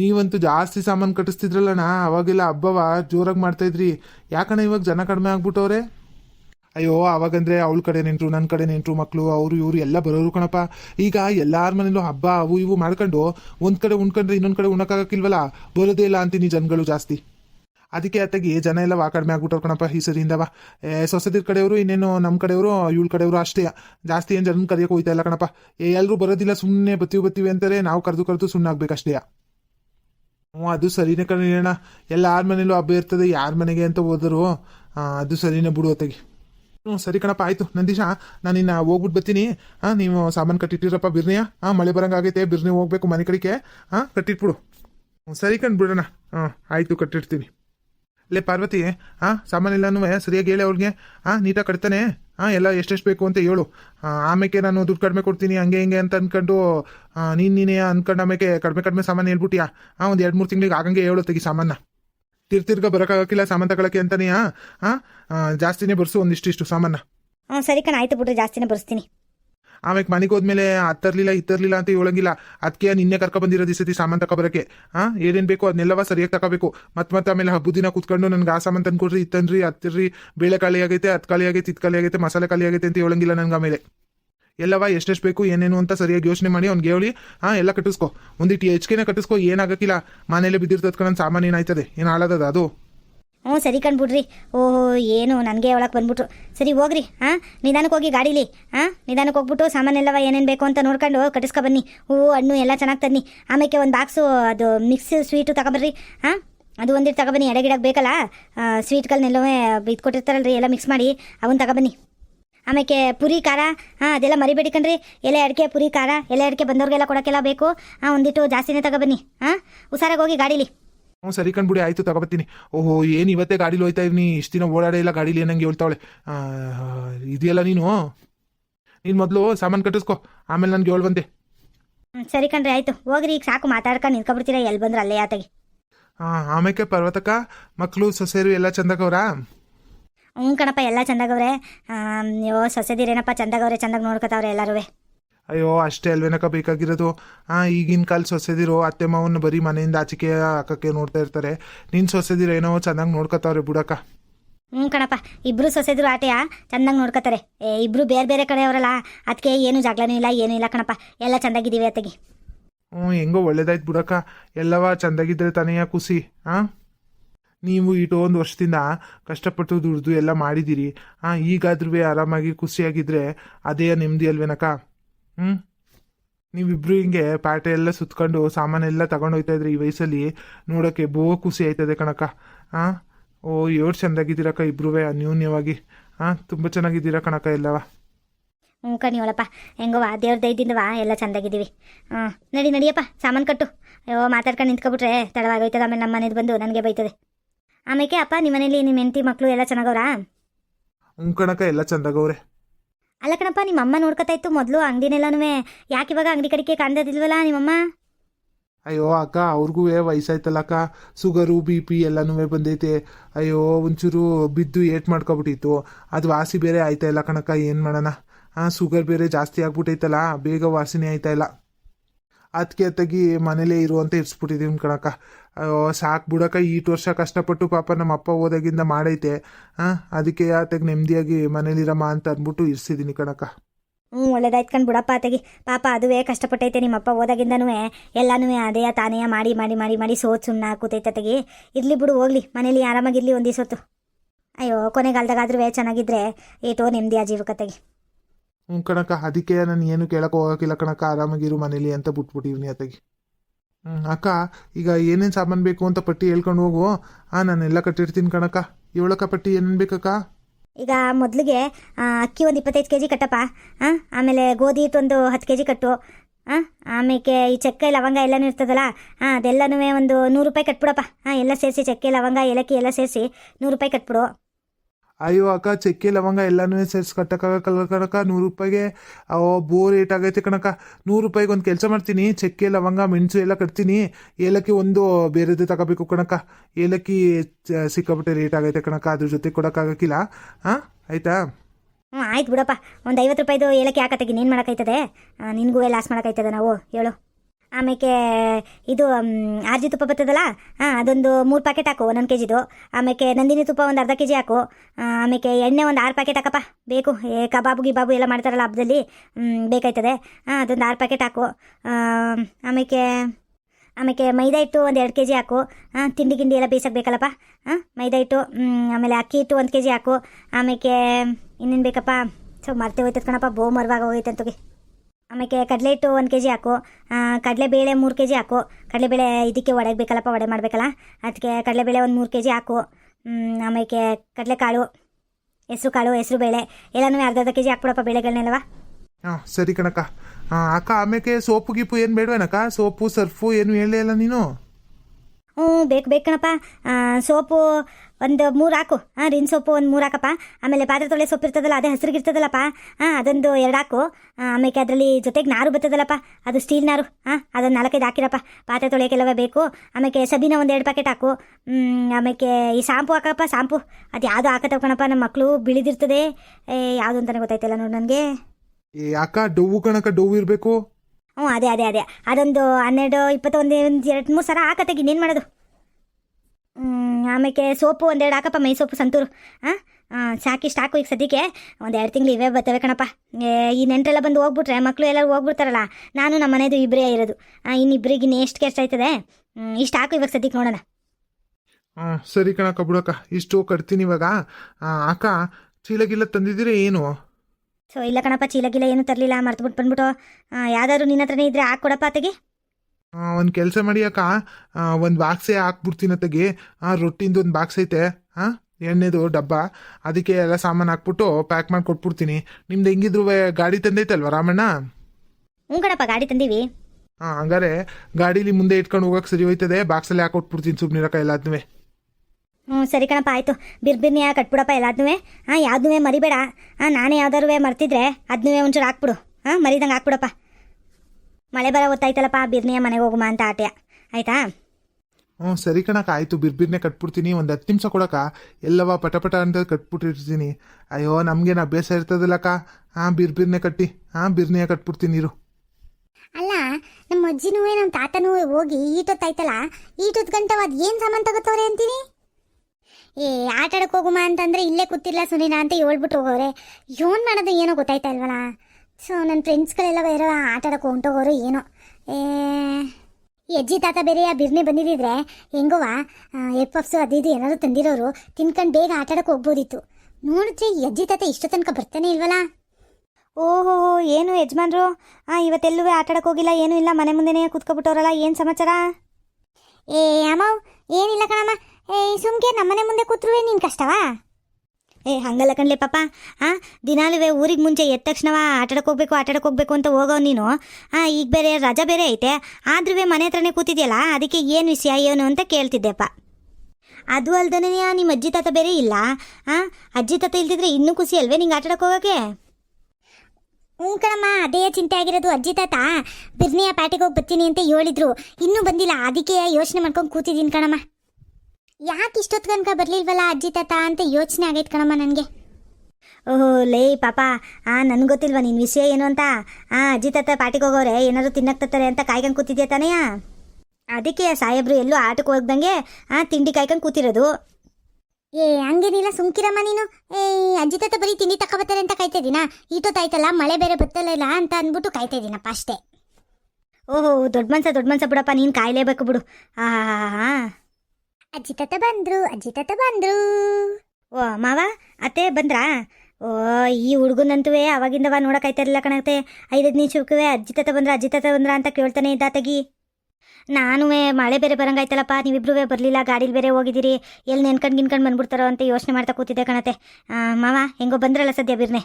Speaker 1: ನೀವಂತೂ ಜಾಸ್ತಿ ಸಾಮಾನು ಕಟ್ಟಿಸ್ತಿದ್ರಲ್ಲಣ್ಣ. ಅವಾಗೆಲ್ಲ, ಹಬ್ಬವ, ಜೋರಾಗಿ ಮಾಡ್ತಾಯಿದ್ರಿ ಯಾಕಣ್ಣ ಇವಾಗ ಜನ ಕಡಿಮೆ ಆಗ್ಬಿಟ್ಟವ್ರೆ? ಅಯ್ಯೋ ಅವಾಗಂದ್ರೆ ಅವಳ ಕಡೆ ನೆಂಟ್ರು ನನ್ನ ಕಡೆ ನೆಂಟ್ರು ಮಕ್ಕಳು ಅವರು, ಇವರು, ಎಲ್ಲ ಬರೋರು ಕಣಪ್ಪ. ಈಗ ಎಲ್ಲಾರ ಮನೇಲೂ ಹಬ್ಬ, ಅವು ಇವು ಮಾಡ್ಕೊಂಡು ಒಂದು ಕಡೆ ಉಣ್ಕೊಂಡ್ರೆ ಇನ್ನೊಂದು ಕಡೆ ಉಣ್ಣಕ್ಕಾಗಕ್ಕಿಲ್ವಲ್ಲ? ಬರೋದೇ ಇಲ್ಲ ಅಂತೀನಿ ಜನಗಳು ಜಾಸ್ತಿ. ಅದಕ್ಕೆ ಅತ್ತಾಗಿ ಜನ ಎಲ್ಲ ವಾ, ಕಡಿಮೆ ಆಗ್ಬಿಟ್ಟವ್ರು ಕಣಪ್ಪ ಈ ಸರಿಯಿಂದವ ಏ, ಸೊಸೆದಿರ್ ಕಡೆಯವರು, ಇನ್ನೇನು ನಮ್ಮ ಕಡೆಯವರು, ಇವಳ ಕಡೆಯವರು ಅಷ್ಟೇ. ಜಾಸ್ತಿ ಏನು ಜನ ಕರೆಯೋಕೆ ಹೋಯ್ತಾ ಇಲ್ಲ ಕಣಪ್ಪ. ಎಲ್ಲರೂ ಬರೋದಿಲ್ಲ ಸುಮ್ಮನೆ ಬತ್ತೀವಿ ಬತ್ತೀವಿ ಅಂತಾರೆ, ನಾವು ಕರೆದು ಕರೆದು ಸುಮ್ಮನೆ ಆಗ್ಬೇಕಷ್ಟೇ. ಹ್ಞೂ ಅದು ಸರಿನೇ ಕಣ ಎಲ್ಲಾರ ಮನೇಲೂ ಹಬ್ಬ ಇರ್ತದೆ, ಯಾರ ಮನೆಗೆ ಅಂತ ಹೋದರು ಅದು ಸರಿನೇ ಬಿಡು ಅತ್ತಾಗಿ. ಹ್ಞೂ ಸರಿ ಕಣಪ್ಪ, ಆಯಿತು. ನಂದೀಶ, ನಾನು ಇನ್ನು ಹೋಗ್ಬಿಟ್ಟು ಬರ್ತೀನಿ. ಹಾಂ, ನೀವು ಸಾಮಾನು ಕಟ್ಟಿಟ್ಟಿರಪ್ಪ ಬಿರ್ನಿಯ. ಹಾಂ, ಮಳೆ ಬರೋಂಗಾಗೈತೆ, ಬಿರ್ನಿ ಹೋಗ್ಬೇಕು ಮನೆ ಕಡೆಗೆ. ಹಾಂ, ಕಟ್ಟಿಟ್ಬಿಡು. ಸರಿ ಕಣ್ ಬಿಡೋಣ. ಹಾಂ, ಆಯಿತು, ಕಟ್ಟಿಡ್ತೀನಿ. ಲೇ, ಪಾರ್ವತಿ, ಹಾಂ ಸಾಮಾನೆಲ್ಲನೂ ಸರಿಯಾಗಿ ಹೇಳಿ ಅವ್ರಿಗೆ. ಹಾಂ, ನೀಟಾಗಿ ಕಟ್ತಾನೆ. ಹಾಂ, ಎಲ್ಲ ಎಷ್ಟೆಷ್ಟು ಬೇಕು ಅಂತ ಹೇಳು. ಆಮೇಲೆ ನಾನು ದುಡ್ಡು ಕಡಿಮೆ ಕೊಡ್ತೀನಿ, ಹಂಗೆ ಹಿಂಗೆ ಅಂತ ಅಂದ್ಕೊಂಡು ನೀನು ನೀನೇ ಅಂದ್ಕೊಂಡು ಆಮೇಲೆ ಕಡಿಮೆ ಕಡಿಮೆ ಸಾಮಾನು ಹೇಳ್ಬಿಟ್ಟಿಯಾ? ಹಾಂ, ಒಂದು ಎರಡು ಮೂರು ತಿಂಗಳಿಗೆ ಆಗಂಗೆ ಹೇಳು, ತೆಗಿ ಸಾಮಾನ ತಿರ್ತಿರ್ಗ ಬರೋಕ್ಕಾಗಕ್ಕಿಲ್ಲ ಸಾಮಾನು ತಗೊಳಕ್ಕೆ ಅಂತಾನೆ ಹಾಂ ಜಾಸ್ತಿನೇ ಬರ್ಸು ಒಂದಿಷ್ಟಿಷ್ಟು ಸಾಮಾನ.
Speaker 2: ಹ್ಞೂ ಸರಿ ಕಣ ಆಯ್ತು ಬಿಡ್ರಿ ಜಾಸ್ತಿನೇ ಬರ್ಸ್ತೀನಿ.
Speaker 1: ಆಮೇಲೆ ಮನೆಗೆ ಹೋದ್ಮೇಲೆ ಹತ್ತರ್ಲಿಲ್ಲ ಇತ್ತರ್ಲಿಲ್ಲ ಅಂತ ಹೇಳಂಗಿಲ್ಲ. ಅದಕ್ಕೆ ನಿನ್ನೆ ಕರ್ಕೊ ಬಂದಿರೋ ಈ ಸತಿ ಸಾಮಾನು ತಗೊಬರಕ್ಕೆ ಹಾ ಏನೇನು ಬೇಕು ಅದನ್ನೆಲ್ಲವ ಸರಿಯಾಗಿ ತಗೋಬೇಕು. ಮತ್ತೆ ಮತ್ತೆ ಆಮೇಲೆ ಹಬ್ಬ ದಿನ ಕುತ್ಕೊಂಡು ನನ್ಗೆ ಆ ಸಾಮಾನು ತಂದ್ಕೊಡ್ರಿ ಇತ್ತನ್ರಿ ಹತ್ತಿರ್ರಿ ಬೇಳೆ ಖಾಲಿ ಆಗೈತೆ ಹತ್ತು ಖಾಲಿ ಆಗೈತೆ ಇದು ಖಾಲಿ ಆಗೈತೆ ಮಸಾಲೆ ಖಾಲಿ ಆಗೈತೆ ಅಂತ ಹೇಳಂಗಿಲ್ಲ ನನ್ಗೆ ಆಮೇಲೆ. ಎಲ್ಲವ, ಎಷ್ಟೆಷ್ಟು ಬೇಕು, ಏನೇನು ಅಂತ ಸರಿಯಾಗಿ ಯೋಚನೆ ಮಾಡಿ ಅವ್ನಿಗೆ ಹೇಳಿ, ಹಾಂ, ಎಲ್ಲ ಕಟ್ಟಿಸ್ಕೊ. ಒಂದಿಟ್ಟು ಹೆಚ್ಚಿಗೆನೇ ಕಟ್ಟಿಸ್ಕೊ, ಏನಾಗಕ್ಕಿಲ್ಲ. ಮನೇಲೆ ಬಿದ್ದಿರ್ತದ ಕಣ ಸಾಮಾನು ಏನಾಯ್ತದೆ? ಏನು ಹಾಳಾದದ ಅದು?
Speaker 2: ಹ್ಞೂ, ಸರಿ ಕಣ್ಬಿಡ್ರಿ. ಓಹೋ, ಏನು, ನನಗೆ ಒಳಗೆ ಬಂದ್ಬಿಟ್ರು. ಸರಿ, ಹೋಗ್ರಿ, ಹಾಂ? ನಿಧಾನಕ್ಕೆ ಹೋಗಿ ಗಾಡೀಲಿ ಹಾಂ? ನಿಧಾನಕ್ಕೆ ಹೋಗ್ಬಿಟ್ಟು ಸಾಮಾನೆಲ್ಲವ ಏನೇನು ಬೇಕು ಅಂತ ನೋಡ್ಕೊಂಡು ಕಟ್ಟಿಸ್ಕೊ ಬನ್ನಿ. ಹೂವು ಹಣ್ಣು ಎಲ್ಲ ಚೆನ್ನಾಗಿ ತನ್ನಿ. ಆಮೇಲೆ ಒಂದು ಬಾಕ್ಸು ಅದು ಮಿಕ್ಸ್ ಸ್ವೀಟು ತಗೊಬರ್ರಿ, ಹಾಂ? ಅದು ಒಂದಿಟ್ಟು ತಗೊಬನ್ನಿ. ಎಡಗಿಡಕ್ಕೆ ಬೇಕಲ್ಲ ಸ್ವೀಟ್ಗಳನ್ನೆಲ್ಲವೇ ಇದು ಕೊಟ್ಟಿರ್ತಾರಲ್ರಿ ಎಲ್ಲ ಮಿಕ್ಸ್ ಮಾಡಿ ಅವನ್ನ ತಗೊಬನ್ನಿ. ಆಮೇಲೆ ಪುರಿ ಖಾರ? ಹಾಂ ಅದೆಲ್ಲ ಮರಿಬೇಡಿ ಕಣ್ರಿ. ಎಲೆ ಅಡಿಕೆ ಪುರಿ ಖಾರ ಎಲೆ ಅಡಿಕೆ ಬಂದವ್ರಿಗೆಲ್ಲ ಕೊಡೋಕ್ಕೆಲ್ಲ ಬೇಕು. ಹಾಂ ಒಂದಿಟ್ಟು ಜಾಸ್ತಿನೇ ತಗೊಬನ್ನಿ. ಹಾಂ ಹುಷಾರಾಗಿ ಹೋಗಿ ಗಾಡೀಲಿ.
Speaker 1: ಹ್ಞೂ ಸರಿ ಕಣ್ಬಿಡಿ ಆಯಿತು ತಗೊಬತ್ತೀನಿ. ಓಹೋ ಏನು ಇವತ್ತೇ ಗಾಡೀಲಿ ಹೋಯ್ತಾ ಇವ್ನಿ ಇಷ್ಟು ದಿನ ಓಡಾಡೇ ಇಲ್ಲ ಗಾಡೀಲಿ ಏನಂಗೆ ಹೇಳ್ತಾವಳೆ. ಇದೆಯಲ್ಲ ನೀನು? ನೀನು ಮೊದಲು ಸಾಮಾನು ಕಟ್ಟಿಸ್ಕೊ. ಆಮೇಲೆ ನನಗೆ ಹೇಳ್
Speaker 2: ಬಂದೆ. ಸರಿ ಕಣ್ರಿ ಆಯಿತು. ಹೋಗ್ರಿ ಈಗ ಸಾಕು ಮಾತಾಡ್ಕೊಂಡು ನಿಂತ್ಕೊಬಿಡ್ತೀರಾ? ಎಲ್ಲಿ ಬಂದ್ರೆ ಅಲ್ಲೇ ಆತಾಗಿ.
Speaker 1: ಹಾಂ ಆಮೇಲೆ ಪರ್ವತಕ್ಕ ಮಕ್ಕಳು ಸೊಸೆರು ಎಲ್ಲ ಚಂದಗವ್ರಾ
Speaker 2: ಹ್ಞೂ ಕಣಪ್ಪ ಎಲ್ಲ ಚಂದಾಗವ್ರೆ. ಅಯ್ಯೋ ಸೊಸೆದಿರೇನಪ್ಪ ಚಂದಾಗವ್ರೆ ಚಂದಾಗ ನೋಡ್ಕೊತಾವ್ರೆ ಎಲ್ಲರೂ
Speaker 1: ಅಯ್ಯೋ ಅಷ್ಟೇ ಅಲ್ವೇನಕ್ಕ ಬೇಕಾಗಿರೋದು? ಹಾಂ ಈಗಿನ ಕಾಲ ಸೊಸೆದಿರು ಅತ್ತೆ ಮಾವನ್ನ ಬರೀ ಮನೆಯಿಂದ ಆಚಿಕೆ ಹಾಕಕ್ಕೆ ನೋಡ್ತಾ ಇರ್ತಾರೆ. ನಿನ್ ಸೊಸೆದಿರು ಏನೋ ಚೆನ್ನಾಗಿ ನೋಡ್ಕೊತಾವ್ರೆ ಬುಡಕ
Speaker 2: ಹ್ಞೂ ಕಣಪ್ಪ ಇಬ್ರು ಸೊಸೆದ್ರು ಆಟೆಯ? ಚೆನ್ನಾಗಿ ನೋಡ್ಕೊತಾರೆ. ಏ ಇಬ್ರು ಬೇರೆ ಬೇರೆ ಕಡೆಯವರಲ್ಲ ಅದಕ್ಕೆ ಏನು ಜಗಳನೂ ಇಲ್ಲ ಏನೂ ಇಲ್ಲ ಕಣಪ್ಪ. ಎಲ್ಲ ಚಂದಾಗಿದ್ದೀವಿ ಅತ್ತೆಗೆ.
Speaker 1: ಹ್ಞೂ ಹೆಂಗೋ ಒಳ್ಳೇದಾಯ್ತು ಬುಡಕ್ಕ. ಎಲ್ಲವ ಚಂದಾಗಿದ್ರೆ ತಾನೆಯ ಖುಷಿ ಹಾಂ ನೀವು ಇಟೊಂದು ವರ್ಷದಿಂದ ಕಷ್ಟಪಟ್ಟು ದುಡ್ದು ಎಲ್ಲ ಮಾಡಿದ್ದೀರಿ. ಹಾಂ ಈಗಾದ್ರೂ ಆರಾಮಾಗಿ ಖುಷಿಯಾಗಿದ್ರೆ ಅದೇ ನೆಮ್ಮದಿ ಅಲ್ವೇನಕ್ಕ? ಹ್ಞೂ ನೀವಿಬ್ರು ಹಿಂಗೆ ಪ್ಯಾಟೆ ಎಲ್ಲ ಸುತ್ಕೊಂಡು ಸಾಮಾನೆಲ್ಲ ತಗೊಂಡು ಹೋಗ್ತಾ ಇದ್ರಿ ಈ ವಯಸ್ಸಲ್ಲಿ ನೋಡೋಕ್ಕೆ ಬೋ ಖುಷಿ ಆಯ್ತದೆ ಕಣಕ್ಕ. ಹಾಂ ಓ, ಏಳು ಚೆಂದಾಗಿದ್ದೀರಕ್ಕ ಇಬ್ರೂ ಅನ್ಯೂನ್ಯವಾಗಿ. ಹಾಂ ತುಂಬ ಚೆನ್ನಾಗಿದ್ದೀರಾ ಕಣಕ್ಕ ಎಲ್ಲವ?
Speaker 2: ಹ್ಞೂ ಕಣಿವಳಪ್ಪ ಹೆಂಗೋ ದೇವ್ರ ವಾ, ಎಲ್ಲ ಚೆಂದಾಗಿದ್ದೀವಿ. ಹಾಂ ನಡಿ, ನಡಿಯಪ್ಪ, ಸಾಮಾನು ಕಟ್ಟು. ಅಯ್ಯೋ, ಮಾತಾಡ್ಕೊಂಡು ನಿಂತ್ಕೊಬಿಟ್ರೆ ತಡವಾಗೋಯ್ತದ, ಆಮೇಲೆ ನಮ್ಮ ಮನೇದು ಬಂದು ನನಗೆ ಬೈತದೆ. ಆಮೇಲೆ ಅಪ್ಪ ನಿಮ್ಮ ಮನೇಲಿ ನಿಮ್ಮ ಹೆಂಡತಿ ಮಕ್ಕಳು ಎಲ್ಲ ಚೆನ್ನಾಗವ್ರಾ?
Speaker 1: ಹ್ಞೂ ಕಣಕ್ಕ ಎಲ್ಲ ಚಂದಾಗವ್ರೆ.
Speaker 2: ಅಲ್ಲ ಕಣಪ್ಪ ನಿಮ್ಮ ಅಮ್ಮ ನೋಡ್ಕೊತಾ ಇತ್ತು ಮೊದಲು ಅಂಗಡಿನೆಲ್ಲನೂ ಯಾಕೆ ಇವಾಗ ಅಂಗಡಿ ಕಡೆಗೆ ಕಾಣ್ದಿಲ್ವಲ್ಲ ನಿಮ್ಮಮ್ಮ?
Speaker 1: ಅಯ್ಯೋ ಅಕ್ಕ ಅವ್ರಿಗೂ ವಯಸ್ಸಾಯ್ತಲ್ಲ ಅಕ್ಕ. ಸುಗರು ಬಿ ಪಿ ಎಲ್ಲನೂ ಬಂದೈತೆ. ಅಯ್ಯೋ ಒಂಚೂರು ಬಿದ್ದು ಏಟ್ ಮಾಡ್ಕೊಬಿಟ್ಟಿತ್ತು. ಅದು ವಾಸಿ ಬೇರೆ ಆಯ್ತಾ ಇಲ್ಲ ಕಣಕ್ಕ ಏನು ಮಾಡೋಣ? ಹಾಂ ಶುಗರ್ ಬೇರೆ ಜಾಸ್ತಿ ಆಗ್ಬಿಟ್ಟೈತಲ್ಲ ಬೇಗ ವಾಸಿನೇ ಆಯ್ತಾ ಇಲ್ಲ. ಅದಕ್ಕೆ ತೆಗಿ ಮನೇಲೇ ಇರು ಅಂತ ಇರ್ಸ್ಬಿಟ್ಟಿದೀವಿ ಕಣಕ್ಕ. ಸಾಕು ಬಿಡಕ್ಕ, ಈಟು ವರ್ಷ ಕಷ್ಟಪಟ್ಟು ಪಾಪ ನಮ್ಮ ಅಪ್ಪ ಹೋದಾಗಿಂದ ಮಾಡೈತೆ. ಹಾಂ ಅದಕ್ಕೆ ಆತಗೆ ನೆಮ್ಮದಿಯಾಗಿ ಮನೇಲಿರಮ್ಮ ಅಂತ ಅಂದ್ಬಿಟ್ಟು ಇರ್ಸಿದ್ದೀನಿ ಕಣಕ್ಕ.
Speaker 2: ಹ್ಞೂ ಒಳ್ಳೇದಾಯ್ತು ಕಣ್ ಬಿಡಪ್ಪ ಆತಗಿ ಪಾಪ ಅದುವೇ ಕಷ್ಟಪಟ್ಟೈತೆ ನಿಮ್ಮಪ್ಪ ಓದಾಗಿಂದನೂ ಎಲ್ಲನೂ ಅದೇ ತಾನೇ ಮಾಡಿ ಮಾಡಿ ಮಾಡಿ ಮಾಡಿ ಸೋತ್ ಸುಣ್ಣ ಕೂತೈತೆ ತೆಗಿ. ಇರ್ಲಿ ಬಿಡು, ಹೋಗ್ಲಿ. ಮನೇಲಿ ಆರಾಮಾಗಿರ್ಲಿ ಒಂದು ದಿವಸತ್ತು. ಅಯ್ಯೋ ಕೊನೆಗಾಲದಾಗಾದ್ರೂ ಚೆನ್ನಾಗಿದ್ರೆ ಏಟೋ ನೆಮ್ಮದಿ ಆ ಜೀವಕತೆಗೆ
Speaker 1: ಹ್ಞೂ ಕಣಕ್ಕ, ಅದಕ್ಕೆ ನಾನು ಏನು ಕೇಳಕ್ಕೆ ಹೋಗೋಕ್ಕಿಲ್ಲ ಕಣಕ್ಕ, ಆರಾಮಾಗಿರು ಮನೇಲಿ ಅಂತ ಬಿಟ್ಬಿಟ್ಟಿವ್ನಿ ಅತ್ತಾಗಿ. ಹ್ಞೂ ಅಕ್ಕ, ಈಗ ಏನೇನು ಸಾಮಾನು ಬೇಕು ಅಂತ ಪಟ್ಟಿ ಹೇಳ್ಕೊಂಡು ಹೋಗು. ಹಾಂ ನಾನೆಲ್ಲ ಕಟ್ಟಿರ್ತೀನಿ ಕಣಕ್ಕ. ಇವಳಕ್ಕ ಪಟ್ಟಿ ಏನೇನು ಬೇಕಕ್ಕ?
Speaker 2: ಈಗ ಮೊದಲಿಗೆ ಅಕ್ಕಿ ಒಂದು ಇಪ್ಪತ್ತೈದು ಕೆ ಜಿ ಕಟ್ಟಪ್ಪ. ಹಾಂ ಆಮೇಲೆ ಗೋಧಿ ಒಂದು ಹತ್ತು ಕೆ ಜಿ ಕಟ್ಟು. ಹಾಂ ಆಮೇಲೆ ಈ ಚಕ್ಕೆ, ಲವಂಗ ಎಲ್ಲನೂ ಇರ್ತದಲ್ಲ ಹಾಂ ಅದೆಲ್ಲನೂ ಒಂದು ನೂರು ರೂಪಾಯಿ ಕಟ್ಬಿಡಪ್ಪ. ಹಾಂ ಎಲ್ಲ ಸೇರಿಸಿ, ಚಕ್ಕೆ, ಲವಂಗ, ಏಲಕ್ಕಿ ಎಲ್ಲ ಸೇರಿಸಿ ನೂರು ರೂಪಾಯಿ ಕಟ್ಬಿಡು.
Speaker 1: ಅಯ್ಯೋ ಅಕ್ಕ, ಚಕ್ಕೆ, ಲವಂಗ ಎಲ್ಲನೂ ಸೇರಿಸಿ ಕಟ್ಟಕ್ಕಾಗಲ್ಲ ಕಣಕ್ಕ ನೂರು ರೂಪಾಯಿಗೆ ಓ ಬೋ ರೇಟ್ ಆಗೈತೆ ಕಣಕ ನೂರು ರೂಪಾಯಿಗೆ ಒಂದು ಕೆಲಸ ಮಾಡ್ತೀನಿ, ಚಕ್ಕೆ, ಲವಂಗ, ಮೆಣಸು ಎಲ್ಲ ಕಟ್ತೀನಿ. ಏಲಕ್ಕಿ ಒಂದು ಬೇರೆದೇ ತಗೋಬೇಕು ಕಣಕ ಏಲಕ್ಕಿ ಸಿಕ್ಕಾಪಟ್ಟೆ ರೇಟ್ ಆಗೈತೆ ಕಣಕ ಅದ್ರ ಜೊತೆ ಕೊಡೋಕ್ಕಾಗಕ್ಕಿಲ್ಲ ಹಾಂ, ಆಯಿತಾ?
Speaker 2: ಹ್ಞೂ ಆಯ್ತು ಬಿಡಪ್ಪ. ಒಂದು ಐವತ್ತು ರೂಪಾಯಿದು ಏಲಕ್ಕಿ ಹಾಕತ್ತಾಗಿ ನೀನು ಮಾಡೋಕ್ಕೈತದೆ ನಿನಗೂ ಲಾಸ್ ಮಾಡೋಕ್ಕೈತದೆ ನಾವು. ಹೇಳು. ಆಮೇಲೆ ಇದು ಆರ್ಜಿ ತುಪ್ಪ ಬರ್ತದಲ್ಲ? ಹಾಂ, ಅದೊಂದು ಮೂರು ಪ್ಯಾಕೆಟ್ ಹಾಕು, ಒಂದೊಂದು ಕೆ ಜಿದು ಆಮೇಲೆ ನಂದಿನಿ ತುಪ್ಪ ಒಂದು ಅರ್ಧ ಕೆ ಜಿ ಹಾಕು ಆಮೇಲೆ ಎಣ್ಣೆ ಒಂದು ಆರು ಪ್ಯಾಕೆಟ್ ಹಾಕಪ್ಪ. ಬೇಕು. ಏ, ಕಬಾಬು ಗಿಬಾಬು ಎಲ್ಲ ಮಾಡ್ತಾರಲ್ಲ ಹಬ್ಬದಲ್ಲಿ ಬೇಕಾಯ್ತದೆ. ಹಾಂ, ಅದೊಂದು ಆರು ಪ್ಯಾಕೆಟ್ ಹಾಕು. ಆಮೇಲೆ ಆಮೇಲೆ ಮೈದಾ ಹಿಟ್ಟು ಒಂದು ಎರಡು ಕೆ ಜಿ ಹಾಕು. ಹಾಂ, ತಿಂಡಿ ಗಿಂಡಿ ಎಲ್ಲ ಬೇಯಿಸಕ್ಕೆ ಬೇಕಲ್ಲಪ್ಪ. ಹಾಂ, ಮೈದಾ ಹಿಟ್ಟು ಆಮೇಲೆ ಅಕ್ಕಿ ಹಿಟ್ಟು ಒಂದು ಕೆ ಜಿ ಹಾಕು. ಆಮೇಲೆ ಇನ್ನೇನು ಬೇಕಪ್ಪ? ಸೊ ಮರ್ತೆ ಹೋಯ್ತದ ಕಣಪ್ಪ. ಬೋ ಮರವಾಗ ಹೋಗೈತೆ ಆಮೇಲೆ ಕಡಲೆ ಹಿಟ್ಟು ಒಂದು ಕೆ ಜಿ ಹಾಕು ಕಡಲೆಬೇಳೆ ಮೂರು ಕೆ ಜಿ ಹಾಕು. ಕಡಲೆಬೇಳೆ ಇದಕ್ಕೆ ಒಡೆಗೆ ಬೇಕಲ್ಲಪ್ಪ, ವಡೆ ಮಾಡಬೇಕಲ್ಲ? ಅದಕ್ಕೆ ಕಡಲೆಬೇಳೆ ಒಂದು ಮೂರು ಕೆ ಜಿ ಹಾಕು ಆಮೇಲೆ ಕಡಲೆಕಾಳು ಹೆಸ್ರು ಕಾಳು ಹೆಸ್ರು ಬೇಳೆ ಎಲ್ಲನೂ ಅರ್ಧ ಅರ್ಧ ಕೆ ಜಿ ಹಾಕ್ಬಿಡಪ್ಪ ಬೇಳೆಗಳನ್ನೆಲ್ಲವ
Speaker 1: ಹಾಂ, ಸರಿ ಕಣಕ್ಕ. ಹಾಂ ಅಕ್ಕ ಆಮೇಲೆ ಸೋಪು ಗೀಪು ಏನು ಬೇಡವೇನಕ್ಕ? ಸೋಪು, ಸರ್ಫು ಏನು ಹೇಳಲೇ ಇಲ್ಲ ನೀನು?
Speaker 2: ಹ್ಞೂ, ಬೇಕು ಬೇಕು ಕಣಪ್ಪ. ಸೋಪು ಒಂದು ಮೂರು ಹಾಕು. ಹಾಂ ರಿನ್ ಸೋಪು ಒಂದು ಮೂರು ಹಾಕಪ್ಪ. ಆಮೇಲೆ ಪಾತ್ರೆ ತೊಳೆ ಸೊಪ್ಪು ಇರ್ತದಲ್ಲ, ಅದೇ ಹಸಿರಿಗಿರ್ತದಲ್ಲಪ್ಪ. ಹಾಂ ಅದೊಂದು ಎರಡು ಹಾಕು. ಆಮೇಲೆ ಅದರಲ್ಲಿ ಜೊತೆಗೆ ನಾರು ಬರ್ತದಲ್ಲಪ್ಪ. ಅದು ಸ್ಟೀಲ್ ನಾರು. ಹಾಂ ಅದೊಂದು ನಾಲ್ಕೈದು ಹಾಕಿರಪ್ಪ. ಪಾತ್ರೆ ತೊಳೆಯೋಕ್ಕೆಲ್ಲವೇ ಬೇಕು. ಆಮೇಲೆ ಸಬೀನ ಒಂದು ಎರಡು ಪ್ಯಾಕೆಟ್ ಹಾಕು. ಆಮೇಲೆ ಈ ಶಾಂಪು ಹಾಕಪ್ಪ, ಶಾಂಪು. ಅದು ಯಾವುದು ಹಾಕತ್ತವ ಕಣಪ್ಪ ನಮ್ಮ ಮಕ್ಕಳು ಬಿಳಿದಿರ್ತದೆ. ಯಾವುದು ಅಂತಲೇ ಗೊತ್ತಾಯ್ತಲ್ಲ ನೋಡಿ ನನಗೆ.
Speaker 1: ಏ, ಅಕ್ಕ, ಡೊವ್ವು ಕಣಕ್ಕ ಡೋವು ಇರಬೇಕು.
Speaker 2: ಹ್ಞೂ, ಅದೇ ಅದೇ ಅದೇ. ಅದೊಂದು ಹನ್ನೆರಡು, ಇಪ್ಪತ್ತೊಂದು, ಒಂದು ಎರಡು, ಮೂರು ಸಲ ಹಾಕತ್ತಾಗಿ ಇನ್ನೇನು ಮಾಡೋದು. ಹ್ಞೂ ಆಮೇಲೆ ಸೋಪು ಒಂದೆರಡು ಹಾಕಪ್ಪ, ಮೈ ಸೋಪು, ಸಂತೂರು. ಹಾಂ ಸಾಕಿಷ್ಟು ಹಾಕು ಈಗ ಸದ್ಯಕ್ಕೆ ಒಂದು ಎರಡು ತಿಂಗಳು ಇವೇ ಬರ್ತವೆ ಕಣಪ್ಪ. ಈ ನೆಂಟರೆಲ್ಲ ಬಂದು ಹೋಗ್ಬಿಟ್ರೆ ಮಕ್ಕಳು ಎಲ್ಲರೂ ಹೋಗ್ಬಿಡ್ತಾರಲ್ಲ, ನಾನು ನಮ್ಮ ಮನೆಯದು ಇಬ್ಬರೇ ಇರೋದು. ಇನ್ನಿಬ್ಬರಿಗೆ ಇನ್ನು ಎಷ್ಟು ಕೆಷ್ಟ ಆಯ್ತದೆ? ಇಷ್ಟು ಹಾಕು ಇವಾಗ ಸದ್ಯಕ್ಕೆ ನೋಡೋಣ.
Speaker 1: ಹಾಂ ಸರಿ ಕಣಕ್ಕ ಬಿಡಕ್ಕ ಇಷ್ಟು ಕಟ್ತೀನಿ ಇವಾಗ. ಅಕ್ಕ, ಚೀಲಗಿಲ್ಲ ತಂದಿದ್ದೀರಾ ಏನು?
Speaker 2: ಸೊ ಇಲ್ಲ ಕಣಪ್ಪ ಚೀಲ ಗಿಲ ಏನೂ ತರಲಿಲ್ಲ ಮರ್ತುಬಿಟ್ಟು ಬಂದ್ಬಿಟ್ಟು ಯಾವ್ದಾದ್ರು ನಿನ್ನ ಹತ್ರನೇ ಇದ್ರೆ ಹಾಕ್ಕೊಡಪ್ಪ ಅತ್ತಗೆ.
Speaker 1: ಒಂದು ಕೆಲಸ ಮಾಡಿ ಅಕ್ಕ. ಒಂದು ಬಾಕ್ಸೇ ಹಾಕ್ಬಿಡ್ತೀನಿ ತೆಗಿ ರೊಟ್ಟಿಂದು ಒಂದು ಬಾಕ್ಸ್ ಐತೆ. ಹಾಂ ಎಣ್ಣೆದು ಡಬ್ಬ. ಅದಕ್ಕೆ ಎಲ್ಲ ಸಾಮಾನು ಹಾಕ್ಬಿಟ್ಟು ಪ್ಯಾಕ್ ಮಾಡಿ ಕೊಟ್ಬಿಡ್ತೀನಿ. ನಿಮ್ದು ಹೆಂಗಿದ್ರು ಗಾಡಿ ತಂದೈತಲ್ವ ರಾಮಣ್ಣ?
Speaker 2: ಹ್ಞೂ ಕಣಪ್ಪ ಗಾಡಿ ತಂದೀವಿ.
Speaker 1: ಹಾಂ ಹಂಗಾರೆ ಗಾಡೀಲಿ ಮುಂದೆ ಇಟ್ಕೊಂಡು ಹೋಗಕ್ಕೆ ಸರಿ ಹೋಯ್ತದೆ. ಬಾಕ್ಸಲ್ಲಿ ಹಾಕೊಟ್ಬಿಡ್ತೀನಿ ಸುಮ್ಮನಿರಕ್ಕ ಎಲ್ಲದನ್ನೂ
Speaker 2: ಹ್ಞೂ ಸರಿ ಕಣಪ್ಪ ಆಯಿತು. ಬಿರ್ಬಿರ್ನಿಯ ಕಟ್ಬಿಡಪ್ಪ ಎಲ್ಲದನ್ನೂ ಹಾಂ ಯಾವ್ದೂ ಮರಿಬೇಡ. ಹಾಂ ನಾನೇ ಯಾವ್ದಾರು ಮರ್ತಿದ್ರೆ ಅದನ್ನೂ ಒಂಚೂರು ಹಾಕ್ಬಿಡು. ಹಾಂ ಮರಿದಂಗೆ ಹಾಕ್ಬಿಡಪ್ಪ. ಮಳೆ ಬರೋ ಗೊತ್ತಾಯ್ತಲ್ಲಪ್ಪ ಬಿರ್ನಿಯ ಮನೆಗೆ ಹೋಗುಮ ಅಂತ ಆಟೆಯ ಆಯ್ತಾ?
Speaker 1: ಹ್ಞೂ ಸರಿ ಕಣಕ್ಕ ಆಯಿತು. ಬಿರ್ಬಿರ್ನೆ ಕಟ್ಬಿಡ್ತೀನಿ. ಒಂದು ಹತ್ತು ನಿಮಿಷ ಕೊಡಕ್ಕ. ಎಲ್ಲವ ಪಟಪಟ ಅಂತ ಕಟ್ಬಿಟ್ಟಿರ್ತೀನಿ. ಅಯ್ಯೋ ನಮ್ಗೇನು ಅಭ್ಯಾಸ ಇರ್ತದಲ್ಲಕ್ಕ. ಹಾಂ ಬಿರ್ಬಿರ್ನೆ ಕಟ್ಟಿ. ಹಾಂ ಬಿರ್ನಿಯ ಕಟ್ಬಿಡ್ತೀನಿ ಇರು.
Speaker 3: ಅಲ್ಲ ನಮ್ಮ ಅಜ್ಜಿನೂ ನಮ್ಮ ತಾತನೂ ಹೋಗಿ ಈಟೊತ್ತಾಯ್ತಲ್ಲ. ಈಟೊತ್ತು ಗಂಟೆ ಅದು ಏನು ಸಾಮಾನು ತಗೋತವ್ರೆ ಅಂತೀನಿ? ಏ, ಆಟ ಆಡಕ್ಕೆ ಹೋಗುಮ ಅಂತಂದ್ರೆ ಇಲ್ಲೇ ಕೂತಿಲ್ಲ ಸುನೀನಾ ಅಂತ ಹೇಳ್ಬಿಟ್ಟು ಹೋಗೋರೆ. ಏನ್ ಮಾಡೋದು ಏನೋ ಗೊತ್ತಾಯ್ತಾ ಇಲ್ವಲ್ಲ? ಸೊ ನನ್ನ ಫ್ರೆಂಡ್ಸ್ಗಳೆಲ್ಲ ಬೇರೆ ಆಟ ಆಡಕ್ಕೆ ಹೊಂಟೋಗೋರು ಏನೋ. ಏ, ಎಜ್ಜಿ ತಾತ ಬೇರೆ ಆ ಬಿರ್ನೆ ಬಂದಿದ್ದಿದ್ರೆ ಹೆಂಗುವ? ಎಪ್ ಪಫ್ಸು ಅದು ಇದು ಏನಾದ್ರು ತಂದಿರೋರು ತಿನ್ಕೊಂಡು ಬೇಗ ಆಟ ಹೋಗ್ಬೋದಿತ್ತು. ನೋಡಿದ್ರೆ ಎಜ್ಜಿ ತಾತ ಇಷ್ಟು ತನಕ ಬರ್ತಾನೆ ಇಲ್ವಲ್ಲ?
Speaker 2: ಓಹೋ, ಏನು ಯಜಮಾನ್ರು? ಹಾಂ ಇವತ್ತೆಲ್ಲೂ ಆಟ ಹೋಗಿಲ್ಲ, ಏನೂ ಇಲ್ಲ, ಮನೆ ಮುಂದೆನೇ ಕೂತ್ಕೊಬಿಟ್ಟವ್ರಲ್ಲ, ಏನು ಸಮಾಚಾರ?
Speaker 3: ಏ ಅಮ್ಮ ಏನಿಲ್ಲ ಕಣಮ್ಮ. ಏ ಸುಮ್ಕೆ ನಮ್ಮನೆ ಮುಂದೆ ಕೂತ್ರುವೆ ನಿನ್ ಕಷ್ಟವಾ?
Speaker 2: ಏ ಹಂಗಲ್ಲ ಕಣ್ಲೆ ಪಾಪ. ಆ ದಿನಾಲುವೆ ಊರಿಗೆ ಮುಂಚೆ ಎದ್ದ ತಕ್ಷಣವ ಆಟಾಡಕ್ಕೆ ಹೋಗ್ಬೇಕು ಆಟಾಡಕ್ಕೆ ಹೋಗ್ಬೇಕು ಅಂತ ಹೋಗೋ ನೀನು? ಆ ಈಗ ಬೇರೆ ರಜಾ ಬೇರೆ ಐತೆ. ಆದ್ರೂ ಮನೆ ಹತ್ರನೇ ಕೂತಿದ್ಯಲ್ಲ ಅದಕ್ಕೆ ಏನು ವಿಷಯ ಏನು ಅಂತ ಕೇಳ್ತಿದ್ದೆಪ್ಪ ಅದು ಅಲ್ದನೆ ನಿಮ್ಮ ಅಜ್ಜಿ ತಾತ ಬೇರೆ ಇಲ್ಲ? ಆ ಅಜ್ಜಿ ತಾತ ಇಲ್ದಿದ್ರೆ ಇನ್ನೂ ಖುಷಿ ಅಲ್ವೇ ನಿಂಗೆ ಆಟಾಡಕ್ಕೆ ಹೋಗೋಕ್ಕೆ?
Speaker 3: ಹ್ಞೂ ಕಣಮ್ಮ ಅದೇ ಚಿಂತೆ ಆಗಿರೋದು ಅಜ್ಜಿ ತಾತ. ಬಿರ್ನಿಯ ಪ್ಯಾಟಿಗೆ ಹೋಗಿ ಬರ್ತೀನಿ ಅಂತ ಹೇಳಿದ್ರು. ಇನ್ನೂ ಬಂದಿಲ್ಲ ಅದಕ್ಕೆ ಯೋಚನೆ ಮಾಡ್ಕೊಂಡು ಕೂತಿದ್ದೀನಿ ಕಣಮ್ಮ. ಯಾಕೆ ಇಷ್ಟೊತ್ತು ತನಕ ಬರ್ಲಿಲ್ವಲ್ಲ ಅಜ್ಜಿ ತಾತ ಅಂತ ಯೋಚನೆ ಆಗೈತೆ ಕಣಮ್ಮ ನನಗೆ?
Speaker 2: ಓಹೋ ಲೇ ಪಾಪ. ಆ ನನ್ಗೆ ಗೊತ್ತಿಲ್ವಾ ನಿನ್ನ ವಿಷಯ ಏನು ಅಂತ? ಆ ಅಜ್ಜಿ ತಾತ ಪಾಟಿಗೆ ಹೋಗೋರೆ ಏನಾದ್ರು ತಿನ್ನಕ್ತಾರೆ ಅಂತ ಕಾಯ್ಕೊಂಡು ಕೂತಿದ್ಯಾ ತಾನೆಯ? ಅದಕ್ಕೆ ಸಾಹೇಬ್ರು ಎಲ್ಲೂ ಆಟಕ್ಕೆ ಹೋಗ್ದಂಗೆ ಆ ತಿಂಡಿ ಕಾಯ್ಕೊಂಡು ಕೂತಿರೋದು.
Speaker 3: ಏ ಹಂಗೇನಿಲ್ಲ ಸುಮ್ಕಿರಮ್ಮ ನೀನು. ಏ ಅಜ್ಜಿ ತಾತ ಬರೀ ತಿಂಡಿ ತಗೊಬತ್ತಾರೆ ಅಂತ ಕಾಯ್ತಾ ಈತೋ ತಾಯ್ತಲ್ಲ ಮಳೆ ಬೇರೆ ಬತ್ತಲ್ಲ ಇಲ್ಲ ಅಂತ ಅಂದ್ಬಿಟ್ಟು ಕಾಯ್ತಾ ಇದೀನಪ್ಪ ಅಷ್ಟೇ.
Speaker 2: ಓಹೋ ದೊಡ್ಡ ಮನ್ಸ ದೊಡ್ಡ ಮನ್ಸ ಬಿಡಪ್ಪ ನೀನು ಕಾಯಲೇಬೇಕು ಬಿಡು. ಆ ಹಾ
Speaker 3: ಅಜ್ಜಿ ತಾತ ಬಂದ್ರು ಅಜ್ಜಿ ತಾತ ಬಂದ್ರು.
Speaker 2: ಓ ಮಾವ ಅತ್ತೆ ಬಂದ್ರಾ? ಓ ಈ ಹುಡುಗನಂತೂ ಅವಾಗಿಂದವ ನೋಡಕ್ಕಾಯ್ತಾ ಇರಲಿಲ್ಲ ಕಣತೆ ಐದೈದು ನಿಮಿಷಕ್ಕೂ ಅಜ್ಜಿ ತಾತ ಬಂದ್ರ ಅಜ್ಜಿ ತಾತ ಬಂದ್ರ ಅಂತ ಕೇಳ್ತಾನೆ ಇದ್ದ ತಗಿ ನಾನು ಮಳೆ ಬೇರೆ ಬರಂಗಾಯ್ತಲ್ಲಪ್ಪ ನೀವಿಬ್ರು ಬರಲಿಲ್ಲ ಗಾಡೀಲಿ ಬೇರೆ ಹೋಗಿದ್ದೀರಿ. ಎಲ್ಲಿ ನೆನ್ಕಂಡು ಗಿನ್ಕಂಡು ಬಂದ್ಬಿಡ್ತಾರೋ ಅಂತ ಯೋಚನೆ ಮಾಡ್ತಾ ಕೂತಿದ್ದೆ ಕಣತೆ. ಮಾವ ಹೆಂಗೋ ಬಂದ್ರಲ್ಲ ಸದ್ಯ ಬಿರ್ನೆ.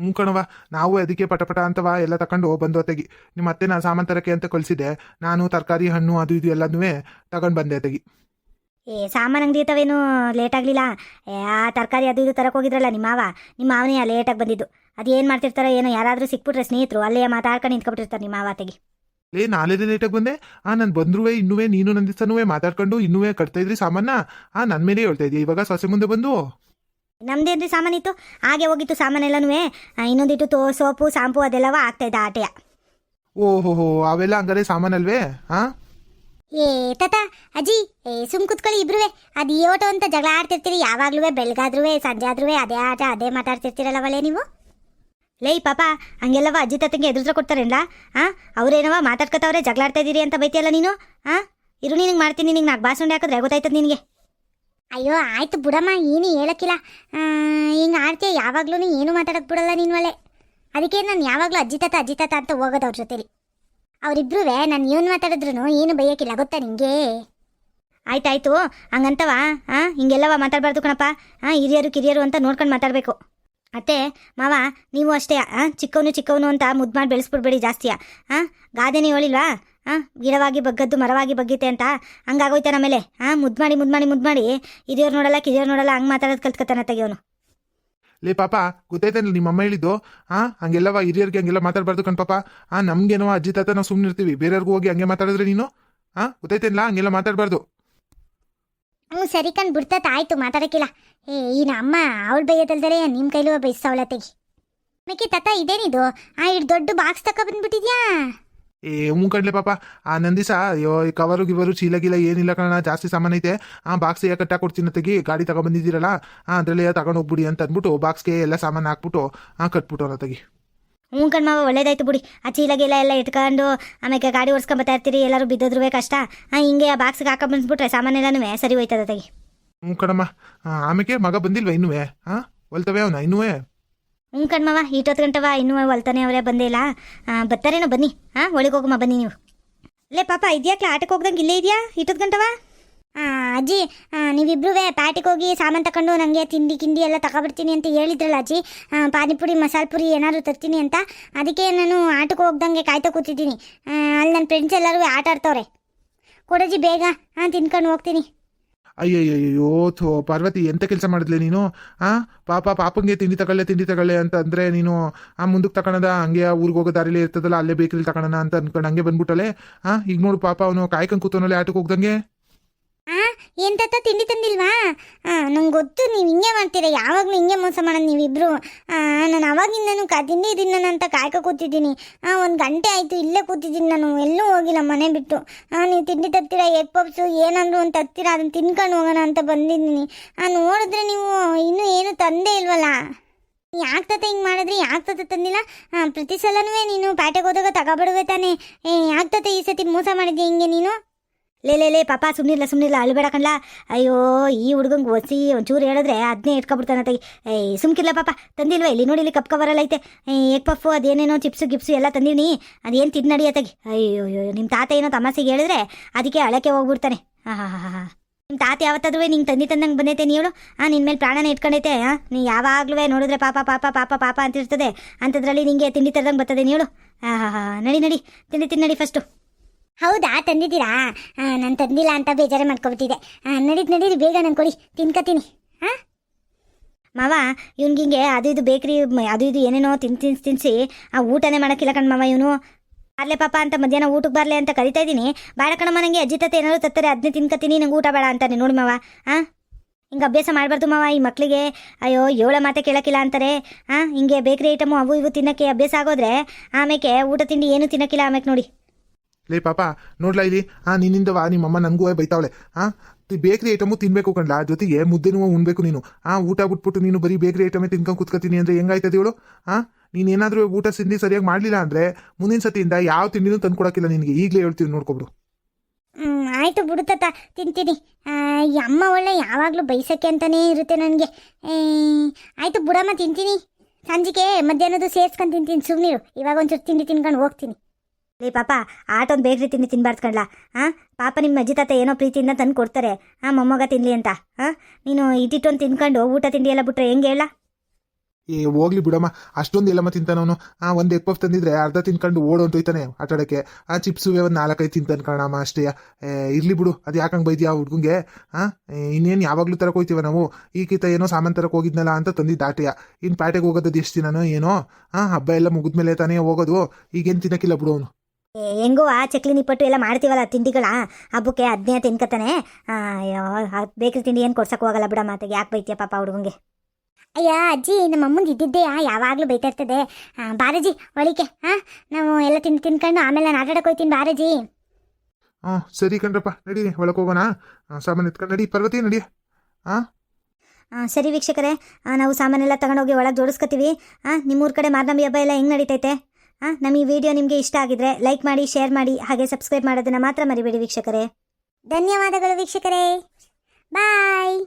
Speaker 1: ಹ್ಞೂ ಕಣವ ನಾವು ಅದಕ್ಕೆ ಪಟಪಟ ಅಂತವ ಎಲ್ಲ ತಗೊಂಡು ಬಂದು ತೆಗಿ ನಿಮ್ಮ ಅತ್ತೆ ನಾನು ಸಾಮಾನ್ ತರಕ್ಕೆ ಅಂತ ಕಳಿಸಿದೆ ನಾನು ತರಕಾರಿ ಹಣ್ಣು ಅದು ಇದು ಎಲ್ಲನೂ ತಗೊಂಡು ಬಂದೆ ತೆಗಿ
Speaker 2: ಏ ಸಾಮಾನು ಅಂಗಡಿ ಇರ್ತಾವೇನು ಲೇಟ್ ಆಗಲಿಲ್ಲ. ಏ ಆ ತರಕಾರಿ ಅದು ಇದು ತರಕ್ಕೆ ಹೋಗಿದ್ರಲ್ಲ ನಿಮ್ಮ ಮಾವ? ನಿಮ್ಮ ಮಾವನೇ ಲೇಟಾಗಿ ಬಂದಿದ್ದು. ಅದೇನು ಮಾಡ್ತಿರ್ತಾರೋ ಏನೋ ಯಾರಾದರೂ ಸಿಕ್ಬಿಟ್ರೆ ಸ್ನೇಹಿತರು ಅಲ್ಲೇ ಮಾತಾಡ್ಕೊಂಡು ನಿಂತ್ಕೊಬಿಟ್ಟಿರ್ತಾರೆ ನಿಮ್ಮ ಮಾವತೆಗೆ
Speaker 1: ಲೇ ನಾಲೇನೇ ಲೇಟಾಗಿ ಬಂದೆ. ಆ ನಾನು ಬಂದ್ರೂ ಇನ್ನುವೇ ನೀನು ನನ್ನ ದಿವಸನೂ ಮಾತಾಡ್ಕೊಂಡು ಇನ್ನುವೇ ಕಟ್ತಾ ಇದ್ರಿ ಸಾಮಾನ ಆ ನನ್ನ ಮೇಲೆ ಹೇಳ್ತಾ ಇದೀಯ ಇವಾಗ ಸೊಸೆ ಮುಂದೆ ಬಂದು.
Speaker 2: ನಮ್ದೇನ್ರಿ ಸಾಮಾನಿತ್ತು ಹಾಗೆ ಹೋಗಿತ್ತು ಸಾಮಾನೆಲ್ಲನೂ ಇನ್ನೊಂದಿಟ್ಟು ತೋ ಸೋಪು ಶಾಂಪು ಅದೆಲ್ಲವ ಆಗ್ತಾ ಇದ್ದ ಆಟೆಯ.
Speaker 1: ಓಹೋ ಅವೆಲ್ಲ ಹಂಗಾರೆ ಸಾಮಾನಲ್ವೇ? ಹಾ
Speaker 3: ಏ ತಾತ ಅಜ್ಜಿ ಏ ಸುಮ್ ಕುತ್ಕೊಳ್ಳಿ ಇಬ್ರುವೆ. ಅದು ಈ ಓಟೋ ಅಂತ ಜಗಳ ಆಡ್ತಿರ್ತೀರಿ ಯಾವಾಗ್ಲೂ ಬೆಳಗಾದ್ರೂ ಸಂಜೆ ಆದ್ರೂ ಅದೇ ಆಟ ಅದೇ ಮಾತಾಡ್ತಿರ್ತೀರಲ್ಲ ಒಳ್ಳೆ ನೀವು?
Speaker 2: ಲೇ ಪಾಪ ಹಂಗೆಲ್ಲವ ಅಜ್ಜಿ ತಾತಂಗೆ ಎದುರ್ತ್ರ ಕೊಡ್ತಾರೇನ್ಲ? ಆ ಅವ್ರೇನವ ಮಾತಾಡ್ಕೊತಾವ್ರೆ ಜಗಳ ಆಡ್ತಾ ಇದೀರಿ ಅಂತ ಬೈತಿಯಲ್ಲ ನೀನು? ಆ ಇರು ನಿನಗೆ ಮಾಡ್ತೀನಿ ನಿನಗೆ ನಾಲ್ಕು ಬಾಸುಂಡೆ ಹಾಕಿದ್ರೆ ಗೊತ್ತಾಯ್ತದ ನಿನಗೆ.
Speaker 3: ಅಯ್ಯೋ ಆಯ್ತು ಬಿಡಮ್ಮ ಏನು ಹೇಳಕ್ಕಿಲ್ಲ. ಹಿಂಗೆ ಆಡ್ತೀಯ ಯಾವಾಗ್ಲೂ ಏನು ಮಾತಾಡಕ್ಕೆ ಬಿಡಲ್ಲ ನೀನು ಒಳ್ಳೆ. ಅದಕ್ಕೆ ನಾನು ಯಾವಾಗಲೂ ಅಜ್ಜಿ ತಾತ ಅಜ್ಜಿ ತಾತ ಅಂತ ಹೋಗೋದು ಅವ್ರ ಜೊತೆಲಿ. ಅವರಿಬ್ರು ನಾನು ಏನು ಮಾತಾಡಿದ್ರು ಏನು ಬೈಯಕ್ಕಿಲ್ಲ, ಗೊತ್ತಾ ನಿಂಗೆ?
Speaker 2: ಆಯ್ತಾಯ್ತು, ಹಂಗಂತವ? ಆ, ಹಿಂಗೆಲ್ಲವ ಮಾತಾಡಬಾರ್ದು ಕಣಪ್ಪ. ಆ, ಹಿರಿಯರು ಕಿರಿಯರು ಅಂತ ನೋಡ್ಕೊಂಡು ಮಾತಾಡಬೇಕು. ಅತ್ತೆ, ಮಾವ, ನೀವು ಅಷ್ಟೇ, ಆ, ಚಿಕ್ಕವನು ಚಿಕ್ಕವನು ಅಂತ ಮುದ್ದು ಮಾಡಿ ಬೆಳೆಸ್ಬಿಡ್ಬೇಡಿ ಜಾಸ್ತಿಯಾ ಆ, ಗಾದೆನೇ ಹೇಳಿಲ್ವಾ? ಆ, ಗಿಡವಾಗಿ ಬಗ್ಗದ್ದು ಮರವಾಗಿ ಬಗ್ಗೀತೆ ಅಂತ. ಹಂಗಾಗೋಯ್ತಾನ ಮೇಲೆ ಆ ಮುದ್ದು ಮಾಡಿ ಮುದ್ದು ಮಾಡಿ ಮುದ್ದು ಮಾಡಿ. ಹಿರಿಯರು ನೋಡಲ್ಲ, ಕಿರಿಯರು ನೋಡಲ್ಲ, ಹಂಗೆ ಮಾತಾಡೋದು ಕಲ್ತ್ಕೊತಾನ ತೆಗಿಯೋನು
Speaker 1: ಲೇ ಪಾಪ ಗೊತ್ತಾಯ್ತಾನಲ್ಲ ನಿಮ್ಮ ಅಮ್ಮ ಹೇಳಿದ್ದು? ಆ ಹಂಗೆಲ್ಲವ ಹಿರಿಯರಿಗೆ ಹಂಗೆಲ್ಲ ಮಾತಾಡಬಾರ್ದು ಕಣ್ ಪಾಪ. ಆ, ನಮ್ಗೇನೋ ಅಜ್ಜಿ ತಾತ ನಾವು ಸುಮ್ಮನೆ ಇರ್ತೀವಿ ಬೇರೆಯವ್ರಿಗೂ ಹೋಗಿ ಹಂಗೆ ಮಾತಾಡಿದ್ರೆ ನೀನು? ಆ ಗೊತ್ತಾಯ್ತೇನಲ್ಲ ಹಂಗೆಲ್ಲ ಮಾತಾಡಬಾರ್ದು.
Speaker 3: ಹ್ಞೂ, ಸರಿ ಕಣ್, ಬಿಡ್ತಾತ. ಆಯ್ತು, ಮಾತಾಡಕ್ಕಿಲ್ಲ. ಏ ಈ ಅಮ್ಮ ಅವಳು ಬೈಯೋದಲ್ದರೆ ನಿಮ್ಮ ಕೈಲೂ ಬೈಸ್ತಾವಳ ತೆಗಿ. ಮೇಕೆ ತಾತ, ಇದೇನಿದು? ಆ ಇಡ್ ದೊಡ್ಡ ಬಾಕ್ಸ್ ತಕ ಬಂದ್ಬಿಟ್ಟಿದ್ಯಾ?
Speaker 1: ಏ ಹ್ಞೂ ಕಡ್ಲೆ ಪಾಪ. ಆ ನಂದಿಸ ಅಯ್ಯೋ ಈ ಕವರು ಗಿವರು ಚೀಲ ಗೀಲ ಏನಿಲ್ಲ ಕಣ ಜಾಸ್ತಿ ಸಾಮಾನು ಐತೆ. ಆ ಬಾಕ್ಸ್ ಕಟ್ಟಾಕ್ ಕೊಡ್ತೀನಿ ತೆಗಿ ಗಾಡಿ ತಗೊಂಡ್ಬಂದಿದ್ದೀರಲ್ಲ ಆ ಅದರಲ್ಲಿ ತಗೊಂಡು ಹೋಗ್ಬಿಡಿ ಅಂತ ಅಂದ್ಬಿಟ್ಟು ಬಾಕ್ಸ್ಗೆ ಎಲ್ಲ ಸಾಮಾನು ಹಾಕ್ಬಿಟ್ಟು ಆ ಕಟ್ಬಿಟ್ಟು ತೆಗಿ
Speaker 2: ಹ್ಞೂ ಕಣ್ಮಾವ ಒಳ್ಳೇದಾಯ್ತು ಬಿಡಿ. ಆ ಚೀಲಗೆಲ್ಲ ಎಲ್ಲ ಇಟ್ಕೊಂಡು ಆಮೇಲೆ ಗಾಡಿ ಓಡಿಸ್ಕೊಂಡ್ ಬರ್ತಾ ಇರ್ತೀರಿ ಎಲ್ಲರೂ ಬಿದ್ದಿದ್ರು ಕಷ್ಟ. ಹಿಂಗೆ ಆ ಬಾಕ್ಸ್ಗೆ ಹಾಕೊಂಡ್ ಬಂದ್ಬಿಟ್ರೆ ಸಾಮಾನೆಲ್ಲನೂ ಸರಿ ಹೋಯ್ತದ ತೆಗಿ
Speaker 1: ಹ್ಞೂ ಕಣಮ್ಮ. ಆಮೇಲೆ ಮಗ ಬಂದಿಲ್ವ ಇನ್ನುವೇ? ಹಾಂ ಹೊಲ್ತವೆ ಅವನ ಇನ್ನುವೇ?
Speaker 2: ಹ್ಞೂ ಕಣ್ಮವ ಈಟೊತ್ತು ಗಂಟವ ಇನ್ನೂ ಹೊಲ್ತಾನೆ ಅವರೇ, ಬಂದೇ ಇಲ್ಲ. ಬರ್ತಾರೇನೋ ಬನ್ನಿ. ಹಾಂ ಒಳಗೆ ಹೋಗಮ್ಮ ಬನ್ನಿ ನೀವು. ಲೇ, ಪಾಪ ಇದ್ಯಾಕ್ಲ ಆಟಕ್ಕೆ ಹೋಗ್ದಂಗೆ ಇಲ್ಲೇ ಇದೆಯಾ? ಈಟೊತ್ತು ಗಂಟವ
Speaker 3: ಅಜ್ಜಿ ನೀವಿಬ್ರು ಪ್ಯಾಟಿಗೆ ಹೋಗಿ ಸಾಮಾನು ತಗೊಂಡು ನನಗೆ ತಿಂಡಿ ಕಿಂಡಿ ಎಲ್ಲ ತಗೊಬಿಡ್ತೀನಿ ಅಂತ ಹೇಳಿದ್ರಲ್ಲ ಅಜ್ಜಿ. ಪಾನಿಪುರಿ, ಮಸಾಲೆ ಪುರಿ ಏನಾದ್ರು ತರ್ತೀನಿ ಅಂತ. ಅದಕ್ಕೆ ನಾನು ಆಟಕ್ಕೆ ಹೋಗ್ದಂಗೆ ಕಾಯ್ತಾ ಕೂತಿದ್ದೀನಿ. ಅಲ್ಲಿ ನನ್ನ ಫ್ರೆಂಡ್ಸ್ ಎಲ್ಲರೂ ಆಟ ಆಡ್ತವ್ರೆ. ಕೊಡಜ್ಜಿ, ಬೇಗ. ಹಾಂ ತಿನ್ಕೊಂಡು ಹೋಗ್ತೀನಿ.
Speaker 1: ಅಯ್ಯಯ್ಯಯ್ಯೋ, ಥೋ, ಪಾರ್ವತಿ, ಎಂತ ಕೆಲಸ ಮಾಡಿದ್ಲೆ ನೀನು? ಆ, ಪಾಪ, ಪಾಪಂಗೆ ತಿಂಡಿ ತಗೊಳ್ಳೆ ತಿಂಡಿ ತಗೊಳ್ಳೆ ಅಂತ ಅಂದ್ರೆ ನೀನು, ಆ, ಮುಂದಕ್ಕೆ ತಗೊಳದ, ಹಂಗೆ ಊರಿಗೆ ಹೋಗೋ ದಾರಿಲಿ ಇರ್ತದಲ್ಲ, ಅಲ್ಲೇ ಬೇಕರಿ ತಗೊಳೋಣ ಅಂತ ಅನ್ಕೊಂಡು ಹಂಗೆ ಬಂದ್ಬಿಟ್ಟಲೆ ಆ, ಈಗ ನೋಡು ಪಾಪ, ಅವನು ಕಾಯ್ಕೊಂಡು ಕೂತವನಲ್ಲೇ ಆಟಕ್ಕೆ ಹೋಗ್ದಂಗೆ.
Speaker 3: ಆ ಏನ್ ತಾತ ತಿಂಡಿ ತಂದಿಲ್ವಾ? ನಂಗೆ ಗೊತ್ತು, ನೀವು ಹಿಂಗೆ ಮಾಡ್ತೀರಾ. ಯಾವಾಗಲೂ ಹಿಂಗೆ ಮೋಸ ಮಾಡೋದು ನೀವಿಬ್ರು. ನಾನು ಅವಾಗಿಂದನೂ ಕ, ತಿಂಡಿ ನಾನು ಅಂತ ಕಾಯ್ಕೊ ಕೂತಿದ್ದೀನಿ. ಒಂದು ಗಂಟೆ ಆಯಿತು, ಇಲ್ಲೇ ಕೂತಿದ್ದೀನಿ ನಾನು. ಎಲ್ಲೂ ಹೋಗಿಲ್ಲ, ಮನೆ ಬಿಟ್ಟು. ನೀವು ತಿಂಡಿ ತರ್ತೀರಾ ಎಗ್ ಪಪ್ಸು ಏನಂದ್ರು ಒಂದು ತರ್ತೀರಾ ಅದನ್ನ ತಿನ್ಕೊಂಡು ಹೋಗೋಣ ಅಂತ ಬಂದಿದ್ದೀನಿ. ನೋಡಿದ್ರೆ ನೀವು ಇನ್ನೂ ಏನು ತಂದೇ ಇಲ್ವಲ್ಲ? ಯಾಕೆ ತತ್ತ ಹಿಂಗೆ ಮಾಡಿದ್ರಿ? ಯಾಕೆ ತತ್ತ ತಂದಿಲ್ಲ? ಪ್ರತಿ ಸಲನೂ ನೀನು ಪ್ಯಾಟೆಗೆ ಹೋದಾಗ ತಗೊಬಿಡುವೆ ತಾನೇ. ಯಾಕೆ ತತ್ತೆ ಈ ಸತಿ ಮೋಸ ಮಾಡಿದ್ಯಾ ಹಿಂಗೆ ನೀನು?
Speaker 2: ಲೇ ಲೇ ಲೇ, ಪಾಪ ಸುಮ್ಮನಿಲ್ಲ ಸುಮ್ಮನಿಲ್ಲ ಅಳ್ಬೇಡ ಕಣ್ಲ. ಅಯ್ಯೋ, ಈ ಹುಡುಗಂಗೆ ಒಸಿ ಒಂಚೂರು ಹೇಳಿದ್ರೆ ಅದನ್ನೇ ಇಟ್ಕೊಬಿಡ್ತಾನೆ ತೆಗಿ ಏಯ್ ಸುಮ್ಕಿಲ್ಲ ಪಾಪ, ತಂದಿಲ್ವ? ಇಲ್ಲಿ ನೋಡಿ, ಇಲ್ಲಿ ಕಪ್ ಕವರಲ್ಲಿ ಐತೆ. ಏಕ್ ಪಫು ಅದೇನೇನೋ ಚಿಪ್ಸು, ಗಿಪ್ಸು ಎಲ್ಲ ತಂದೀನಿ ಅದೇನು ತಿದ್ದು ನಡಿಯತ್ತಾಗಿ ಅಯ್ಯೋ ಅಯ್ಯೋ ನಿಮ್ಮ ತಾತ ಏನೋ ತಮಾಸೆಗೆ ಹೇಳಿದ್ರೆ ಅದಕ್ಕೆ ಅಳಕ್ಕೆ ಹೋಗ್ಬಿಡ್ತಾನೆ. ಹಾಂ ಹಾಂ ಹಾಂ ನಿಮ್ಮ ತಾತ ಯಾವತ್ತಾದ್ರೂ ನಿಂಗೆ ತಂದಿ ತಂದಂಗೆ ಬಂದೈತೆ ನೀಳು ಹಾಂ ನಿನ್ನ ಮೇಲೆ ಪ್ರಾಣನ ಇಟ್ಕೊಂಡೈತೆ ಹಾಂ ನೀ ಯಾವಾಗಲೂ ನೋಡಿದ್ರೆ ಪಾಪ ಪಾಪ ಪಾಪ ಪಾಪ ಅಂತಿರ್ತದೆ. ಅಂಥದ್ರಲ್ಲಿ ನಿಂಗೆ ತಿಂಡಿ ತರದಂಗೆ ಬರ್ತದೆ ನೀಳು ಹಾಂ ಹಾಂ ಹಾಂ ನಡಿ ನಡಿ, ತಿಂಡಿ ತಿನ್ನಡಿ ಫಸ್ಟು
Speaker 3: ಹೌದಾ? ತಂದಿದ್ದೀರಾ? ನಾನು ತಂದಿಲ್ಲ ಅಂತ ಬೇಜಾರೇ ಮಾಡ್ಕೊಬಿಟ್ಟಿದೆ ನಡೀತು ನಡೀರಿ ಬೇಗ ನಾನು ಕೊಡಿ. ತಿನ್ಕತೀನಿ ಹಾಂ
Speaker 2: ಮಾವ, ಇವ್ನಿಗೆ ಅದು ಇದು ಬೇಕ್ರಿ ಅದು ಇದು ಏನೇನೋ ತಿನ್, ತಿನ್ಸಿ ತಿನ್ಸಿ, ಆ, ಊಟನೇ ಮಾಡೋಕ್ಕಿಲ್ಲ ಕಣ್ ಮಾವ ಇವನು. ಬರ್ಲೆ ಪಾಪ ಅಂತ ಮಧ್ಯಾಹ್ನ ಊಟಕ್ಕೆ ಬರಲೆ ಅಂತ ಕರಿತಾ ಇದ್ದೀನಿ. ಬೇಡ ಕಣಮ್ಮ ನನಗೆ ಅಜ್ಜಿ ತಾತ ಏನಾದ್ರು ತತ್ತಾರೆ ಅದನ್ನೇ ತಿನ್ಕತೀನಿ ನಂಗೆ ಊಟ ಬೇಡ ಅಂತಾನೆ ನೋಡಿ ಮಾವ. ಹಾಂ ಹಿಂಗೆ ಅಭ್ಯಾಸ ಮಾಡಬಾರ್ದು ಮಾವ, ಈ ಮಕ್ಕಳಿಗೆ ಅಯ್ಯೋ, ಏಳ ಮಾತೆ ಕೇಳೋಕ್ಕಿಲ್ಲ ಅಂತಾರೆ. ಹಾಂ ಹಿಂಗೆ ಬೇಕ್ರಿ ಐಟಮು, ಅವು ಇವು ತಿನ್ನೋಕ್ಕೆ ಅಭ್ಯಾಸ ಆಗೋದ್ರೆ ಆಮೇಲೆ ಊಟ ತಿಂಡಿ ಏನು ತಿನ್ನೋಕ್ಕಿಲ್ಲ ಆಮೇಲೆ ನೋಡಿ.
Speaker 1: ಲೇ ಪಾಪ, ನೋಡ್ಲಾ ಇಲ್ಲಿ? ಆ ನಿನ್ನಿಂದವಾ ನಿಮ್ಮಮ್ಮ ನನಗೂ ಬೈತಾವಳೆ. ಆ ಬೇಕ್ರಿ ಐಟಮು ತಿನ್ಬೇಕು ಕಣ್ಲಾ? ಜೊತೆಗೆ ಮುದ್ದೆನೂ ಉಣ್ಬೇಕು ನೀನು. ಆ, ಊಟ ಬಿಟ್ಬಿಟ್ಟು ನೀನು ಬರೀ ಬೇಕ್ರಿ ಐಟಮೇ ತಿನ್ಕೊಂಡು ಕುತ್ಕೋತೀನಿ ಅಂದ್ರೆ ಹೆಂಗಾಯ್ತದೆ ಇವಳು ಆ, ನೀನೇನಾದ್ರೂ ಊಟ ಸಿಂಧಿ ಸರಿಯಾಗಿ ಮಾಡಲಿಲ್ಲ ಅಂದ್ರೆ ಮುಂದಿನ ಸತಿಯಿಂದ ಯಾವ ತಿಂಡಿನೂ ತಂದ್ಕೊಡಕ್ಕಿಲ್ಲ ನಿನಗೆ. ಈಗಲೇ ಹೇಳ್ತೀವಿ ನೋಡ್ಕೊಬಿಡು.
Speaker 3: ಹ್ಞೂ ಆಯಿತು ಬಿಡು ತಾತ, ತಿಂತೀನಿ. ಅಮ್ಮ ಒಳ್ಳೆ ಯಾವಾಗಲೂ ಬೈಸಕ್ಕೆ ಅಂತಲೇ ಇರುತ್ತೆ ನನಗೆ. ಆಯಿತು ಬಿಡಮ್ಮ, ತಿಂತೀನಿ. ಸಂಜೆಗೆ ಮಧ್ಯಾಹ್ನದ್ದು ಸೇರ್ಸ್ಕೊಂಡು ತಿಂತೀನಿ. ಸುಮ್ಮನಿರು ಇವಾಗ ಒಂಚೂರು ತಿಂಡಿ ತಿನ್ಕೊಂಡು ಹೋಗ್ತೀನಿ.
Speaker 2: ಲೇ ಪಾಪ ಆಟೊಂದು ಬೇಕ್ರಿ ತಿಂಡಿ ತಿನ್ಬಾರ್ದು ಕಣ್ಲಾ ಹಾಂ ಪಾಪ ನಿಮ್ಮ ಅಜ್ಜಿ ತಾತ ಏನೋ ಪ್ರೀತಿಯಿಂದ ತಂದು ಕೊಡ್ತಾರೆ. ಹಾಂ ಮೊಮ್ಮಗ ತಿನ್ಲಿ ಅಂತ. ಹಾಂ ನೀನು ಇಟ್ಟಿಟ್ಟೊಂದು ತಿನ್ಕೊಂಡು ಊಟ ತಿಂಡಿ ಎಲ್ಲ ಬಿಟ್ರೆ ಹೆಂಗೆ ಹೇಳ?
Speaker 1: ಏ ಹೋಗ್ಲಿ ಬಿಡಮ್ಮ. ಅಷ್ಟೊಂದು ಎಲ್ಲಮ್ಮ ತಿಂತಾನವನು. ಆ ಒಂದು ಎಗ್ ಪಫ್ ತಂದಿದ್ರೆ ಅರ್ಧ ತಿನ್ಕೊಂಡು ಹೋಯ್ತಾನೆ ಆಟಾಡಕ್ಕೆ. ಆ ಚಿಪ್ಸುವೆ ಒಂದು ನಾಲ್ಕೈದು ತಿಂತಾನೆ ಕಣಮ್ಮ ಅಷ್ಟೇ. ಏ, ಇರ್ಲಿ ಬಿಡು. ಅದು ಯಾಕಂಗೆ ಬೈದ್ಯಾ ಹುಡ್ಗಂಗೆ? ಹಾಂ ಇನ್ನೇನು ಯಾವಾಗಲೂ ತರಕ್ಕೆ ಹೋಯ್ತೀವ ನಾವು? ಈಗಿತ ಏನೋ ಸಾಮಾನು ತರಕ್ಕೆ ಹೋಗಿದ್ನಲ್ಲ ಅಂತ ತಂದಿದ್ದ ಆಟೆಯ. ಇನ್ನು ಪ್ಯಾಟೆಗೆ ಹೋಗೋದು ಎಷ್ಟು ದಿನನೋ ಏನೋ? ಹಾಂ ಹಬ್ಬ ಎಲ್ಲ ಮುಗಿದ್ಮೇಲೆ ತಾನೇ ಹೋಗೋದು. ಈಗೇನು ತಿನ್ನಕ್ಕಿಲ್ಲ ಬಿಡು ಅವನು.
Speaker 2: ಹೆಂಗೋ ಆ ಚಕ್ಲಿ ನಿಪ್ಪಟ್ಟು ಎಲ್ಲ ಮಾಡ್ತೀವಲ್ಲ ತಿಂಡಿಗಳ? ಹಬ್ಬಕ್ಕೆ ಅದನ್ನೇ ತಿನ್ಕತಾನೆ ಬೇಕ್ರಿ ತಿಂಡಿ ಏನು ಕೊಡ್ಸಕ್ಕೆ ಹೋಗಲ್ಲ ಬಿಡ ಮಾತಾಗೆ ಯಾಕೆ ಬೈತೀಯ ಪಾಪ ಹುಡುಗಂಗೆ.
Speaker 3: ಅಯ್ಯ ಅಜ್ಜಿ ನಮ್ಮ ಅಮ್ಮಂದು ಇದ್ದಿದ್ದೆ ಯಾವಾಗಲೂ ಬೈತಾ ಇರ್ತದೆ. ಹಾಂ ಬಾರಜಿ ಒಳಿಕೆ ಹಾಂ ನಾವು ಎಲ್ಲ ತಿಂದು ತಿನ್ಕೊಂಡು ಆಮೇಲೆ ನಾನು ಆಟಾಡಕ್ಕೆ ಹೋಗ್ತೀನಿ ಬಾರಜಿ
Speaker 1: ಹಾಂ ಸರಿ ಕಣ್ರಪ್ಪ ನಡಿ ಒಳಗೆ ಹೋಗೋಣ. ಸಾಮಾನು ಎತ್ಕೊಂಡು ನಡಿ ಪರ್ವತಿ ನಡಿ. ಹಾಂ
Speaker 2: ಸರಿ ವೀಕ್ಷಕರೇ ನಾವು ಸಾಮಾನೆಲ್ಲ ತಗೊಂಡೋಗಿ ಒಳಗೆ ಜೋಡಿಸ್ಕೊತೀವಿ ಹಾಂ ನಿಮ್ಮೂರ ಕಡೆ ಮಾರ್ನಂಬಿ ಹಬ್ಬ ಎಲ್ಲ ಹೆಂಗೆ ನಡೀತೈತೆ? ಹಾಂ ನಮ್ಮ ಈ ವಿಡಿಯೋ ನಿಮಗೆ ಇಷ್ಟ ಆಗಿದ್ರೆ ಲೈಕ್ ಮಾಡಿ ಶೇರ್ ಮಾಡಿ, ಹಾಗೆ ಸಬ್ಸ್ಕ್ರೈಬ್ ಮಾಡೋದನ್ನು ಮಾತ್ರ ಮರಿಬೇಡಿ ವೀಕ್ಷಕರೇ.
Speaker 3: ಧನ್ಯವಾದಗಳು ವೀಕ್ಷಕರೇ. ಬಾಯ್